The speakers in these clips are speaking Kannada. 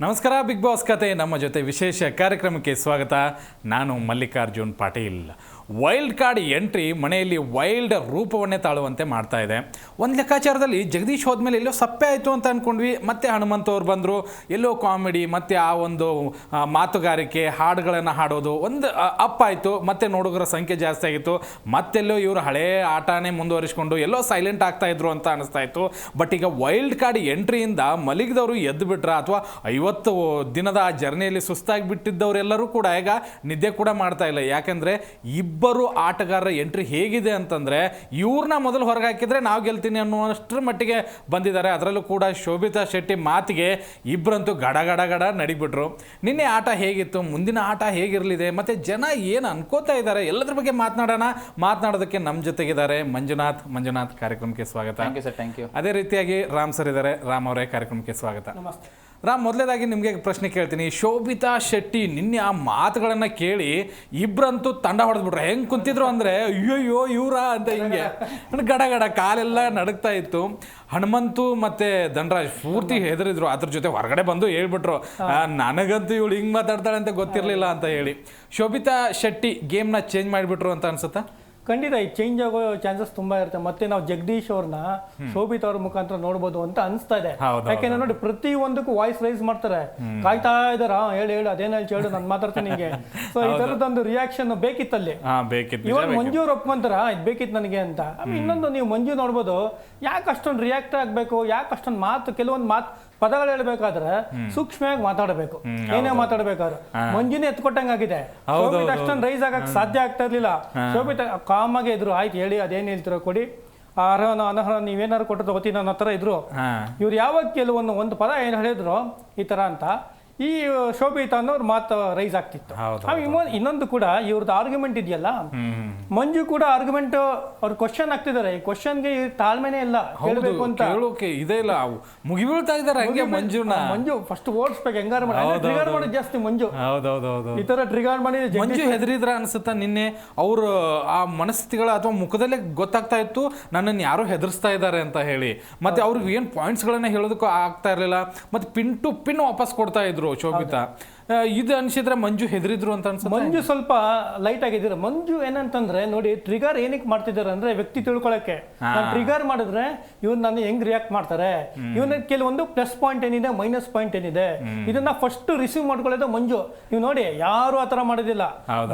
ನಮಸ್ಕಾರ ಬಿಗ್ ಬಾಸ್ ಕತೆ. ನಮ್ಮ ಜೊತೆ ವಿಶೇಷ ಕಾರ್ಯಕ್ರಮಕ್ಕೆ ಸ್ವಾಗತ. ನಾನು Mallikarjun Patil. Wild card entry ಮನೆಯಲ್ಲಿ ವೈಲ್ಡ್ ರೂಪವನ್ನೇ ತಾಳುವಂತೆ ಮಾಡ್ತಾ ಇದೆ. ಒಂದು ಲೆಕ್ಕಾಚಾರದಲ್ಲಿ ಜಗದೀಶ್ ಹೋದ್ಮೇಲೆ ಎಲ್ಲೋ ಸಪ್ಪೆ ಆಯಿತು ಅಂತ ಅಂದ್ಕೊಂಡ್ವಿ ಮತ್ತೆ ಹನುಮಂತ ಅವ್ರು ಬಂದರು, ಎಲ್ಲೋ ಕಾಮಿಡಿ, ಮತ್ತೆ ಆ ಒಂದು ಮಾತುಗಾರಿಕೆ, ಹಾಡುಗಳನ್ನು ಹಾಡೋದು, ಒಂದು ಅಪ್ ಆಯಿತು, ಮತ್ತೆ ನೋಡುಗರ ಸಂಖ್ಯೆ ಜಾಸ್ತಿ ಆಗಿತ್ತು, ಮತ್ತೆಲ್ಲೋ ಇವರು ಹಳೇ ಆಟನೇ ಮುಂದುವರಿಸ್ಕೊಂಡು ಎಲ್ಲೋ ಸೈಲೆಂಟ್ ಆಗ್ತಾ ಇದ್ರು ಅಂತ ಅನಿಸ್ತಾ ಇತ್ತು. ಬಟ್ ಈಗ ವೈಲ್ಡ್ ಕಾರ್ಡ್ ಎಂಟ್ರಿಯಿಂದ ಮಲಗಿದವರು ಎದ್ದು ಬಿಟ್ರ, ಅಥವಾ ಐವತ್ತು ದಿನದ ಆ ಜರ್ನಿಯಲ್ಲಿ ಸುಸ್ತಾಗಿ ಬಿಟ್ಟಿದ್ದವರೆಲ್ಲರೂ ಕೂಡ ಈಗ ನಿದ್ದೆ ಕೂಡ ಮಾಡ್ತಾ ಇಲ್ಲ. ಯಾಕಂದ್ರೆ ಇಬ್ಬರು ಆಟಗಾರರ ಎಂಟ್ರಿ ಹೇಗಿದೆ ಅಂತಂದರೆ ಇವ್ರನ್ನ ಮೊದಲು ಹೊರಗೆ ಹಾಕಿದರೆ ನಾವು ಗೆಲ್ತೀನಿ ಅನ್ನುವಷ್ಟರ ಮಟ್ಟಿಗೆ ಬಂದಿದ್ದಾರೆ. ಅದರಲ್ಲೂ ಕೂಡ ಶೋಭಿತಾ ಶೆಟ್ಟಿ ಮಾತಿಗೆ ಇಬ್ಬರಂತೂ ಗಡ ಗಡ ಗಡ ನಡಿಬಿಟ್ರು. ನಿನ್ನೆ ಆಟ ಹೇಗಿತ್ತು? ಮುಂದಿನ ಆಟ ಹೇಗಿರಲಿದೆ? ಮತ್ತು ಜನ ಏನು ಅನ್ಕೋತಾ ಇದ್ದಾರೆ? ಎಲ್ಲದ್ರ ಬಗ್ಗೆ ಮಾತನಾಡೋಣ? ಮಾತನಾಡೋದಕ್ಕೆ ನಮ್ಮ ಜೊತೆಗಿದ್ದಾರೆ ಮಂಜುನಾಥ್. ಮಂಜುನಾಥ್ ಕಾರ್ಯಕ್ರಮಕ್ಕೆ ಸ್ವಾಗತ. Thank you sir thank you ಅದೇ ರೀತಿಯಾಗಿ ರಾಮ್ ಸರ್ ಇದ್ದಾರೆ. ರಾಮ್ ಅವರೇ ಕಾರ್ಯಕ್ರಮಕ್ಕೆ ಸ್ವಾಗತ. ರಾಮ್ ಮೊದಲೇದಾಗಿ ನಿಮಗೆ ಪ್ರಶ್ನೆ ಕೇಳ್ತೀನಿ. ಶೋಭಿತಾ ಶೆಟ್ಟಿ ನಿನ್ನೆ ಆ ಮಾತುಗಳನ್ನು ಕೇಳಿ ಇಬ್ಬರಂತೂ ತಂಡ ಹೊಡೆದ್ಬಿಟ್ರೆ. ಹೆಂಗೆ ಕುಂತಿದ್ರು ಅಂದರೆ ಅಯ್ಯೋಯ್ಯೋ ಇವರ? ಅಂತ ಹಿಂಗೆ. ಗಡ ಗಡ ಕಾಲೆಲ್ಲ ನಡುಕ್ತಾ ಇತ್ತು. ಹನುಮಂತು ಮತ್ತೆ ಧನರಾಜ್ ಪೂರ್ತಿ ಹೆದರಿದ್ರು. ಅದ್ರ ಜೊತೆ ಹೊರಗಡೆ ಬಂದು ಹೇಳ್ಬಿಟ್ರು ನನಗಂತೂ ಇವಳು ಹಿಂಗೆ ಮಾತಾಡ್ತಾಳೆ ಅಂತ ಗೊತ್ತಿರಲಿಲ್ಲ ಅಂತ ಹೇಳಿ. ಶೋಭಿತಾ ಶೆಟ್ಟಿ ಗೇಮ್ನ ಚೇಂಜ್ ಮಾಡಿಬಿಟ್ರು ಅಂತ ಅನ್ಸುತ್ತಾ? ಖಂಡಿತ ಈ ಚೇಂಜ್ ಆಗೋ ಚಾನ್ಸಸ್ ತುಂಬಾ ಇರುತ್ತೆ. ಮತ್ತೆ ನಾವು ಜಗದೀಶ್ ಅವ್ರನ್ನ ಶೋಭಿತ್ ಅವ್ರ ಮುಖಾಂತರ ನೋಡ್ಬೋದು ಅಂತ ಅನಿಸ್ತಾ ಇದೆ. ಯಾಕೆಂದ್ರೆ ನೋಡಿ ಪ್ರತಿ ಒಂದಕ್ಕೂ ವಾಯ್ಸ್ ರೈಸ್ ಮಾಡ್ತಾರೆ. ಕಾಯ್ತಾ ಇದಾರ. ಹೇಳಿ ಹೇಳಿ ಅದೇನು ಹೇಳಿ ಹೇಳು ನಾನು ಮಾತಾಡ್ತೀನಿ ನಿಮಗೆ ಸೊ ಈ ತರದೊಂದು ರಿಯಾಕ್ಷನ್ ಬೇಕಿತ್ತಲ್ಲಿ ಇವಾಗ ಮಂಜು ಅವ್ರು ಒಪ್ಕೊಂತಾರ ಇದು ಬೇಕಿತ್ತು ನನಗೆ ಅಂತ. ಇನ್ನೊಂದು ನೀವು ಮಂಜು ನೋಡ್ಬೋದು ಯಾಕೆ ಅಷ್ಟೊಂದು ರಿಯಾಕ್ಟ್ ಆಗ್ಬೇಕು ಯಾಕೆ ಅಷ್ಟೊಂದು ಮಾತು ಕೆಲವೊಂದು ಮಾತು ಪದಗಳು ಹೇಳ್ಬೇಕಾದ್ರೆ ಸೂಕ್ಷ್ಮವಾಗಿ ಮಾತಾಡಬೇಕು. ಏನೇ ಮಾತಾಡ್ಬೇಕಾದ್ರೆ. ಮಂಜುನೇ ಎತ್ಕೊಟ್ಟಂಗಾಗಿದೆ ಅಷ್ಟೊಂದು ರೈಸ್ ಆಗಕ್ಕೆ ಸಾಧ್ಯ ಆಗ್ತಾ ಇರ್ಲಿಲ್ಲ. ಶೋಭಿತ್ ಆಗಿ ಇದ್ರು ಆಯ್ತು ಹೇಳಿ ಅದೇನ್ ಹೇಳ್ತಿರೋ ಕೊಡಿ. ಆ ಅರ್ಹನ ಅನರ್ಹ ನೀವೇನಾರು ಕೊಟ್ಟು ತಗೋತೀನಿ ನನ್ನ ಹತ್ರ ಇದ್ರು. ಇವ್ರು ಯಾವಾಗ ಕೆಲವೊಂದು ಒಂದು ಪದ ಏನು ಹೇಳಿದ್ರು ಈ ತರ ಅಂತ. ಈ ಶೋಭಿತ ಅನ್ನೋರು ಮಾತು ರೈಸ್ ಆಗ್ತಿತ್ತು. ಇನ್ನೊಂದು- ಕೂಡ ಇವ್ರದ್ದು ಆರ್ಗ್ಯುಮೆಂಟ್ ಇದೆಯಲ್ಲ? ಮಂಜು ಕೂಡ ಆರ್ಗ್ಯುಮೆಂಟ್ ಅವ್ರು ಕ್ವಶನ್ ಆಗ್ತಿದ್ದಾರೆ ಈ ಕ್ವಶನ್ಗೆ ತಾಳ್ಮೆನೇ ಇಲ್ಲ. ಹೇಳಬೇಕು ಅಂತ. ಕೇಳೋಕೆ ಇದೇ ಇಲ್ಲ. ಅವು ಮುಗಿಬೀಳ್ತಾ ಇದ್ದಾರೆ ಹಂಗೆ ಮಂಜುನ. ಮಂಜು ಫಸ್ಟ್ ಓಡಿಸ್ಬೇಕು ಹೆಂಗಾರು ಮಾಡಿ ಟ್ರಿಗರ್ ಮಾಡೋದು ಜಾಸ್ತಿ ಮಂಜು. ಹೌದೌದೌದು. ಈ ತರ ಟ್ರಿಗರ್ ಮಾಡಿ ಮಂಜು ಹೆದರಿದ್ರ ಅನ್ಸುತ್ತಾ ನಿನ್ನೆ? ಅವರು ಆ ಮನಸ್ಥಿತಿಗಳ ಅಥವಾ ಮುಖದಲ್ಲೇ ಗೊತ್ತಾಗ್ತಾ ಇತ್ತು ನನ್ನನ್ನು ಯಾರು ಹೆದರ್ಸ್ತಾ ಇದ್ದಾರೆ ಅಂತ ಹೇಳಿ. ಮತ್ತೆ ಅವ್ರಿಗೆ ಏನು ಪಾಯಿಂಟ್ಸ್ಗಳನ್ನ ಹೇಳೋದಕ್ಕೂ ಆಗ್ತಾ ಇರಲಿಲ್ಲ. ಮತ್ತೆ ಪಿನ್ ಟು ಪಿನ್ ವಾಪಸ್ ಕೊಡ್ತಾ ಇದ್ರು. ಶೋಭಿತಾ. ಆ, ಇದು ಅನ್ಸಿದ್ರೆ ಮಂಜು ಹೆದರಿದ್ರು ಅಂತ ಅನ್ಸುತ್ತೆ? ಮಂಜು ಸ್ವಲ್ಪ ಲೈಟ್ ಆಗಿದ್ದೀರ? ಮಂಜು ಏನಂತಂದ್ರೆ ನೋಡಿ ಟ್ರಿಗರ್ ಏನಕ್ಕೆ ಮಾಡ್ತಿದ್ದಾರೆ ಅಂದ್ರೆ ವ್ಯಕ್ತಿ ತಿಳ್ಕೊಳಕ್ಕೆ. ನಾನು ಟ್ರಿಗರ್ ಮಾಡಿದ್ರೆ ಇವ್ರು ನಾನು ಹೆಂಗ್ ರಿಯಾಕ್ಟ್ ಮಾಡ್ತಾರೆ? ಇವನ ಕೆಲವೊಂದು ಪ್ಲಸ್ ಪಾಯಿಂಟ್ ಏನಿದೆ ಮೈನಸ್ ಪಾಯಿಂಟ್ ಏನಿದೆ. ಇದನ್ನ ಫಸ್ಟ್ ರಿಸೀವ್ ಮಾಡ್ಕೊಳ್ಳೋದು ಮಂಜು. ನೀವು ನೋಡಿ ಯಾರು ಆತರ ಮಾಡೋದಿಲ್ಲ.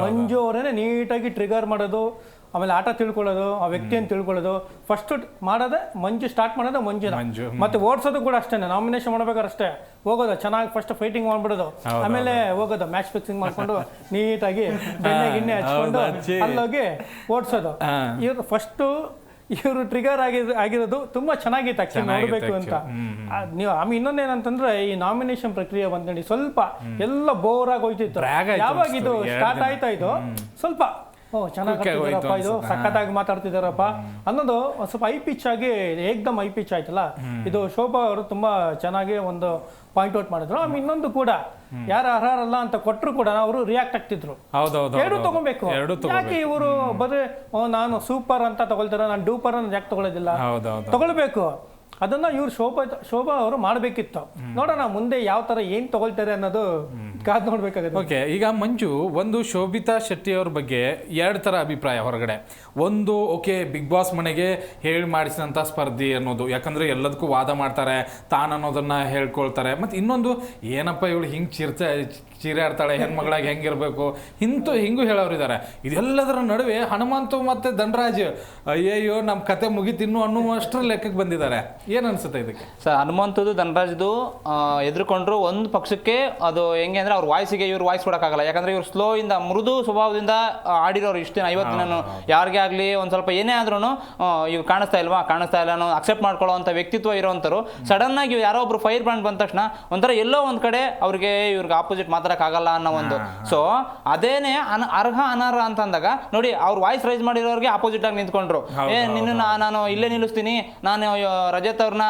ಮಂಜು ಅವರೇನೆ ನೀಟಾಗಿ ಟ್ರಿಗರ್ ಮಾಡೋದು. ಆಮೇಲೆ ಆಟ ತಿಳ್ಕೊಳ್ಳೋದು ಆ ವ್ಯಕ್ತಿಯನ್ನು ತಿಳ್ಕೊಳ್ಳೋದು. ಫಸ್ಟ್ ಮಾಡೋದೇ ಮಂಜು ಸ್ಟಾರ್ಟ್ ಮಾಡೋದು ಮಂಜು, ಮತ್ತೆ ಓಡಿಸೋದು ಕೂಡ ಅಷ್ಟೇ ನಾಮಿನೇಷನ್ ಮಾಡ್ಬೇಕಾದ್ರೆ ಅಷ್ಟೇ. ಹೋಗೋದು ಚೆನ್ನಾಗಿ ಫಸ್ಟ್ ಫೈಟಿಂಗ್ ಮಾಡ್ಬಿಡೋದು. ಆಮೇಲೆ ಹೋಗೋದು ಮ್ಯಾಚ್ ಫಿಕ್ಸಿಂಗ್ ಮಾಡ್ಕೊಂಡು ನೀಟಾಗಿ ಬೆಣ್ಣೆ ಗಿಣ್ಣೆ ಹಚ್ಕೊಂಡು ಹೌದು, ಹಚ್ಚಿ. ಅಲ್ಲೋಗಿ ಓಡಿಸೋದು. ಹಾ. ಇವ್ರು ಫಸ್ಟ್ ಇವರು ಟ್ರಿಗರ್ ಆಗಿ ಆಗಿರೋದು ತುಂಬಾ ಚೆನ್ನಾಗಿತ್ತು ಆಕ್ಚುಲಿ ಚೆನ್ನಾಗಿತ್ತು ನೋಡ್ಬೇಕು ಅಂತ. actually. ಆ, ನೀವು ಆಮೇಲೆ ಇನ್ನೊಂದೇನಂತಂದ್ರೆ ಈ ನಾಮಿನೇಷನ್ ಪ್ರಕ್ರಿಯೆ ಬಂದ್ನಡಿ ಸ್ವಲ್ಪ ಎಲ್ಲ ಬೋರ್ ಆಗಿ ಹೋಯ್ತಿತ್ತು Drag ಆಯ್ತು ಯಾವಾಗ ಇದು ಅನ್ಸ್ತು, ಎರಡ್ ಸ್ಟಾರ್ಟ್ ದಿನ. ಆಯ್ತಾ ಇದು? ಸ್ವಲ್ಪ ಓ ಚೆನ್ನಾಗಿ quick ಆಗಿ ಇದು. ಸಖತ್ತಾಗಿ ಮಾತಾಡ್ತಿದಾರಪ್ಪ ಅನ್ನೋದು ಸ್ವಲ್ಪ ಐ ಪಿಚ್ ಆಗಿ ಏಕ್ದಮ್ ಐ ಪಿಚ್ ಆಯ್ತಲ್ಲ? ಇದು ಶೋಭಾ ಅವರು ತುಂಬಾ ಚೆನ್ನಾಗಿ ಒಂದು ಪಾಯಿಂಟ್ ಔಟ್ ಮಾಡಿದ್ರು. ಆಮೇಲೆ ಇನ್ನೊಂದು ಕೂಡ ಯಾರು ಅರ್ಹರಲ್ಲ ಅಂತ ಕೊಟ್ಟರು ಕೂಡ ಅವರು ರಿಯಾಕ್ಟ್ ಆಗ್ತಿದ್ರು. ಎರಡು ತಗೋಬೇಕು. ಯಾಕೆ ಇವರು ಬರೀ ನಾನು ಸೂಪರ್ ಅಂತ ತಗೊಳ್ತಾರೆ ನಾನು ಡೂಪರ್ ಅಂತ ಯಾಕೆ ತಗೊಳ್ಳೋದಿಲ್ಲ ತಗೊಳ್ಬೇಕು. ಅದನ್ನ ಇವ್ರು ಶೋಭಾ ಶೋಭಾ ಅವರು ಮಾಡಬೇಕಿತ್ತು. ನೋಡೋಣ ಮುಂದೆ ಯಾವ ತರ ಏನ್ ತಗೊಳ್ತಾರೆ ಅನ್ನೋದು ಕಾದ್ ನೋಡ್ಬೇಕಾಗುತ್ತೆ. ಓಕೆ ಈಗ ಮಂಜು ಒಂದು ಶೋಭಿತಾ ಶೆಟ್ಟಿ ಅವ್ರ ಬಗ್ಗೆ ಎರಡು ಥರ ಅಭಿಪ್ರಾಯ ಹೊರಗಡೆ. ಒಂದು ಓಕೆ ಬಿಗ್ ಬಾಸ್ ಮನೆಗೆ ಹೇಳಿ ಮಾಡಿಸಿದಂಥ ಸ್ಪರ್ಧಿ ಅನ್ನೋದು. ಯಾಕಂದ್ರೆ ಎಲ್ಲದಕ್ಕೂ ವಾದ ಮಾಡ್ತಾರೆ ತಾನು ಅನ್ನೋದನ್ನ ಹೇಳ್ಕೊಳ್ತಾರೆ. ಮತ್ತು ಇನ್ನೊಂದು ಏನಪ್ಪ ಇವಳು ಹಿಂಗೆ ಚಿರ್ತ ಚೀರಾಡ್ತಾಳೆ ಹೆಣ್ಮಗಳಾಗಿ ಹೆಂಗಿರ್ಬೇಕು? ಹಿಂಗು ಹಿಂಗೂ ಹೇಳೋರಿದ್ದಾರೆ. ಇದೆಲ್ಲದರ ನಡುವೆ ಹನುಮಂತು ಮತ್ತು ಧನರಾಜ್ ಅಯ್ಯಯ್ಯೋ ನಮ್ಮ ಕತೆ ಮುಗಿತಿನ್ನು ಅನ್ನುವಷ್ಟರ ಲೆಕ್ಕಕ್ಕೆ ಬಂದಿದ್ದಾರೆ. ಏನು ಅನ್ಸುತ್ತೆ ಇದಕ್ಕೆ? ಸರ್ ಹನುಮಂತದ್ದು ಧನರಾಜ್ದು ಎದುರುಕೊಂಡ್ರು ಒಂದು ಪಕ್ಷಕ್ಕೆ ಅದು ಹೆಂಗೆ ಅಂದ್ರೆ ಅವ್ರ ವಾಯ್ಸಿಗೆ ಇವ್ರ ವಾಯ್ಸ್ ಕೊಡೋಕ್ಕಾಗಲ್ಲ. ಯಾಕಂದ್ರೆ ಇವ್ರು ಸ್ಲೋ ಇಂದ ಮೃದು ಸ್ವಭಾವದಿಂದ ಆಡಿರೋರು ಇಷ್ಟು ದಿನ ಐವತ್ತು ದಿನ ಯಾರಿಗೆ ಆಗಲಿ ಒಂದು ಸ್ವಲ್ಪ ಏನೇ ಆದ್ರೂ ಇವ್ರು ಕಾಣಿಸ್ತಾ ಇಲ್ವಾ ಕಾಣಿಸ್ತಾ ಇಲ್ಲ ಅನ್ನೋ ಅಕ್ಸೆಪ್ಟ್ ಮಾಡ್ಕೊಳ್ಳೋ ಅಂತ ವ್ಯಕ್ತಿತ್ವ ಇರೋವಂಥವ್ರು ಸಡನ್ ಆಗಿ ಯಾರೋ ಒಬ್ರು ಫೈರ್ ಬ್ರ್ಯಾಂಡ್ ಬಂದ ತಕ್ಷಣ ಒಂಥರ ಎಲ್ಲೋ ಒಂದು ಕಡೆ ಅವ್ರಿಗೆ ಇವ್ರಿಗೆ ಆಪೋಸಿಟ್ ಮಾತಾಡೋಕ್ಕಾಗಲ್ಲ ಅನ್ನೋ ಒಂದು. ಸೊ ಅದೇನೆ ಅನ ಅರ್ಹ ಅನರ್ಹ ಅಂತ ಅಂದಾಗ ನೋಡಿ ಅವ್ರ ವಾಯ್ಸ್ ರೈಸ್ ಮಾಡಿರೋರಿಗೆ ಆಪೋಸಿಟ್ ಆಗಿ ನಿಂತ್ಕೊಂಡ್ರು. ಏ ನಿನ್ನ ನಾನು ಇಲ್ಲೇ ನಿಲ್ಲಿಸ್ತೀನಿ ನಾನು ರಜತ್ ಅವ್ರನ್ನ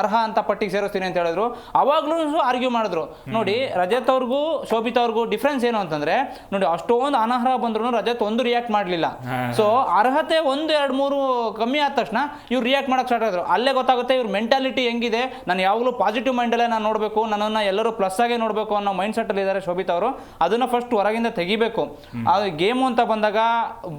ಅರ್ಹ ಅಂತ ಪಟ್ಟಿಗೆ ಸೇರಿಸ್ತೀನಿ ಅಂತ ಹೇಳಿದ್ರು. ಅವಾಗ್ಲೂ ಆರ್ಗ್ಯೂ ಮಾಡಿದ್ರು. ನೋಡಿ ರಜತ್ ರಜತ್ ಅವ್ರಿಗೂ ಶೋಭಿತ್ ಅವ್ರಿಗೂ ಡಿಫ್ರೆನ್ಸ್ ಏನು ಅಂತಂದ್ರೆ ನೋಡಿ ಅಷ್ಟೊಂದು ಅನರ್ಹ ಬಂದ್ರು ರಜತ್ ಒಂದು ರಿಯಾಕ್ಟ್ ಮಾಡಲಿಲ್ಲ. ಸೊ ಅರ್ಹತೆ ಒಂದು ಎರಡು ಮೂರು ಕಮ್ಮಿ ಆದ ತಕ್ಷಣ ಇವ್ರು ರಿಯಾಕ್ಟ್ ಮಾಡಕ್ ಸ್ಟಾರ್ಟ್ ಆದ್ರು. ಅಲ್ಲೇ ಗೊತ್ತಾಗುತ್ತೆ ಇವ್ರ ಮೆಂಟಾಲಿಟಿ ಹೆಂಗಿದೆ ನಾನು ಯಾವಾಗಲೂ ಪಾಸಿಟಿವ್ ಮೈಂಡಲ್ಲೇ ನಾನು ನೋಡಬೇಕು ನನ್ನನ್ನು ಎಲ್ಲರೂ ಪ್ಲಸ್ ಆಗೇ ನೋಡಬೇಕು ಅನ್ನೋ ಮೈಂಡ್ ಸೆಟ್ ಅಲ್ಲಿ ಇದ್ದಾರೆ ಶೋಭಿತ್ ಅವರು. ಅದನ್ನ ಫಸ್ಟ್ ಹೊರಗಿಂದ ತೆಗಿಬೇಕು. ಆ ಗೇಮು ಅಂತ ಬಂದಾಗ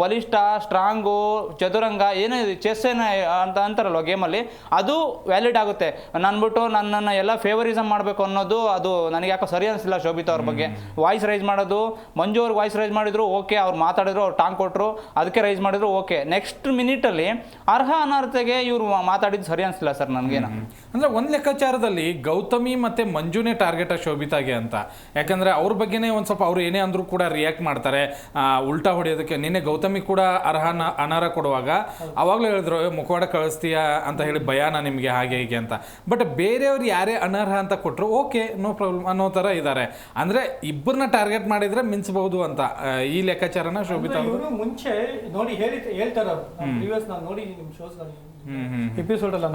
ಬಲಿಷ್ಠ ಸ್ಟ್ರಾಂಗು ಚದುರಂಗ ಏನೇ ಚೆಸ್ ಏನ ಅಂತ ಅಂತಾರಲ್ವ ಗೇಮಲ್ಲಿ ಅದು ವ್ಯಾಲಿಡ್ ಆಗುತ್ತೆ. ನಾನು ಬಿಟ್ಟು ನನ್ನನ್ನು ಎಲ್ಲ ಫೇವರಿಸಮ್ ಮಾಡಬೇಕು ಅನ್ನೋದು ಅದು ನನಗೆ ಯಾಕೋ ಸರಿ ಅನಿಸಿಲ್ಲ ಶೋಭಿತಾ ಅವ್ರ ಬಗ್ಗೆ. ವಾಯ್ಸ್ ರೈಸ್ ಮಾಡೋದು, ಮಂಜು ಅವ್ರಿಗೆ ವಾಯ್ಸ್ ರೈಸ್ ಮಾಡಿದ್ರು ಓಕೆ ಅವ್ರು ಮಾತಾಡಿದ್ರು, ಅವ್ರು ಟಾಂಗ್ ಕೊಟ್ಟರು ಅದಕ್ಕೆ ರೈಸ್ ಮಾಡಿದ್ರು ಓಕೆ ನೆಕ್ಸ್ಟ್ ಮಿನಿಟಲ್ಲಿ ಅರ್ಹ ಅನರ್ಹತೆಗೆ ಇವರು ಮಾತಾಡಿದ್ದು ಸರಿ ಅನಿಸಿಲ್ಲ ಸರ್ ನನಗೇನು. ಅಂದ್ರೆ ಒಂದು ಲೆಕ್ಕಾಚಾರದಲ್ಲಿ ಗೌತಮಿ ಮತ್ತೆ ಮಂಜುನೇ ಟಾರ್ಗೆಟ್ ಶೋಭಿತಾಗೆ ಅಂತ. ಯಾಕಂದ್ರೆ ಅವ್ರ ಬಗ್ಗೆನೇ ಒಂದು ಸ್ವಲ್ಪ ಅವ್ರು ಏನೇ ಅಂದರೂ ಕೂಡ ರಿಯಾಕ್ಟ್ ಮಾಡ್ತಾರೆ. ಉಲ್ಟಾ ಹೊಡೆಯೋದಕ್ಕೆ. ನಿನ್ನೆ ಗೌತಮಿ ಕೂಡ ಅರ್ಹ ಅನರ ಅನರ್ಹ ಕೊಡುವಾಗ ಅವಾಗಲೂ ಹೇಳಿದ್ರು ಮುಖವಾಡ ಕಳಿಸ್ತೀಯಾ? ಅಂತ ಹೇಳಿ ಭಯಾನ ನಿಮಗೆ ಹಾಗೆ ಹೀಗೆ ಅಂತ. ಬಟ್ ಬೇರೆಯವ್ರು ಯಾರೇ ಅನರ್ಹ ಅಂತ ಕೊಟ್ಟರು ಓಕೆ ನೋ ಪ್ರಾಬ್ಲಮ್ ಅನ್ನೋ ಥರ ಇದ್ದಾರೆ. ಅಂದ್ರೆ ಇಬ್ಬರನ್ನ ಟಾರ್ಗೆಟ್ ಮಾಡಿದ್ರೆ ಮಿಂಚಬಹುದು ಅಂತ ಈ ಲೆಕ್ಕಾಚಾರನ ಶೋಭಿತಾ ಮುಂಚೆ ನೋಡಿ ಹೇಳಿ ಹೇಳ್ತಾರೆ ಪ್ರೀವಿಯಸ್ ನಾನು ನೋಡಿ ನಿಮ್ಮ ಶೋಸ್ ಹ್ಮ್ ಹ್ಮ್ ಎಪಿಸೋಡ್ ಅಲ್ಲ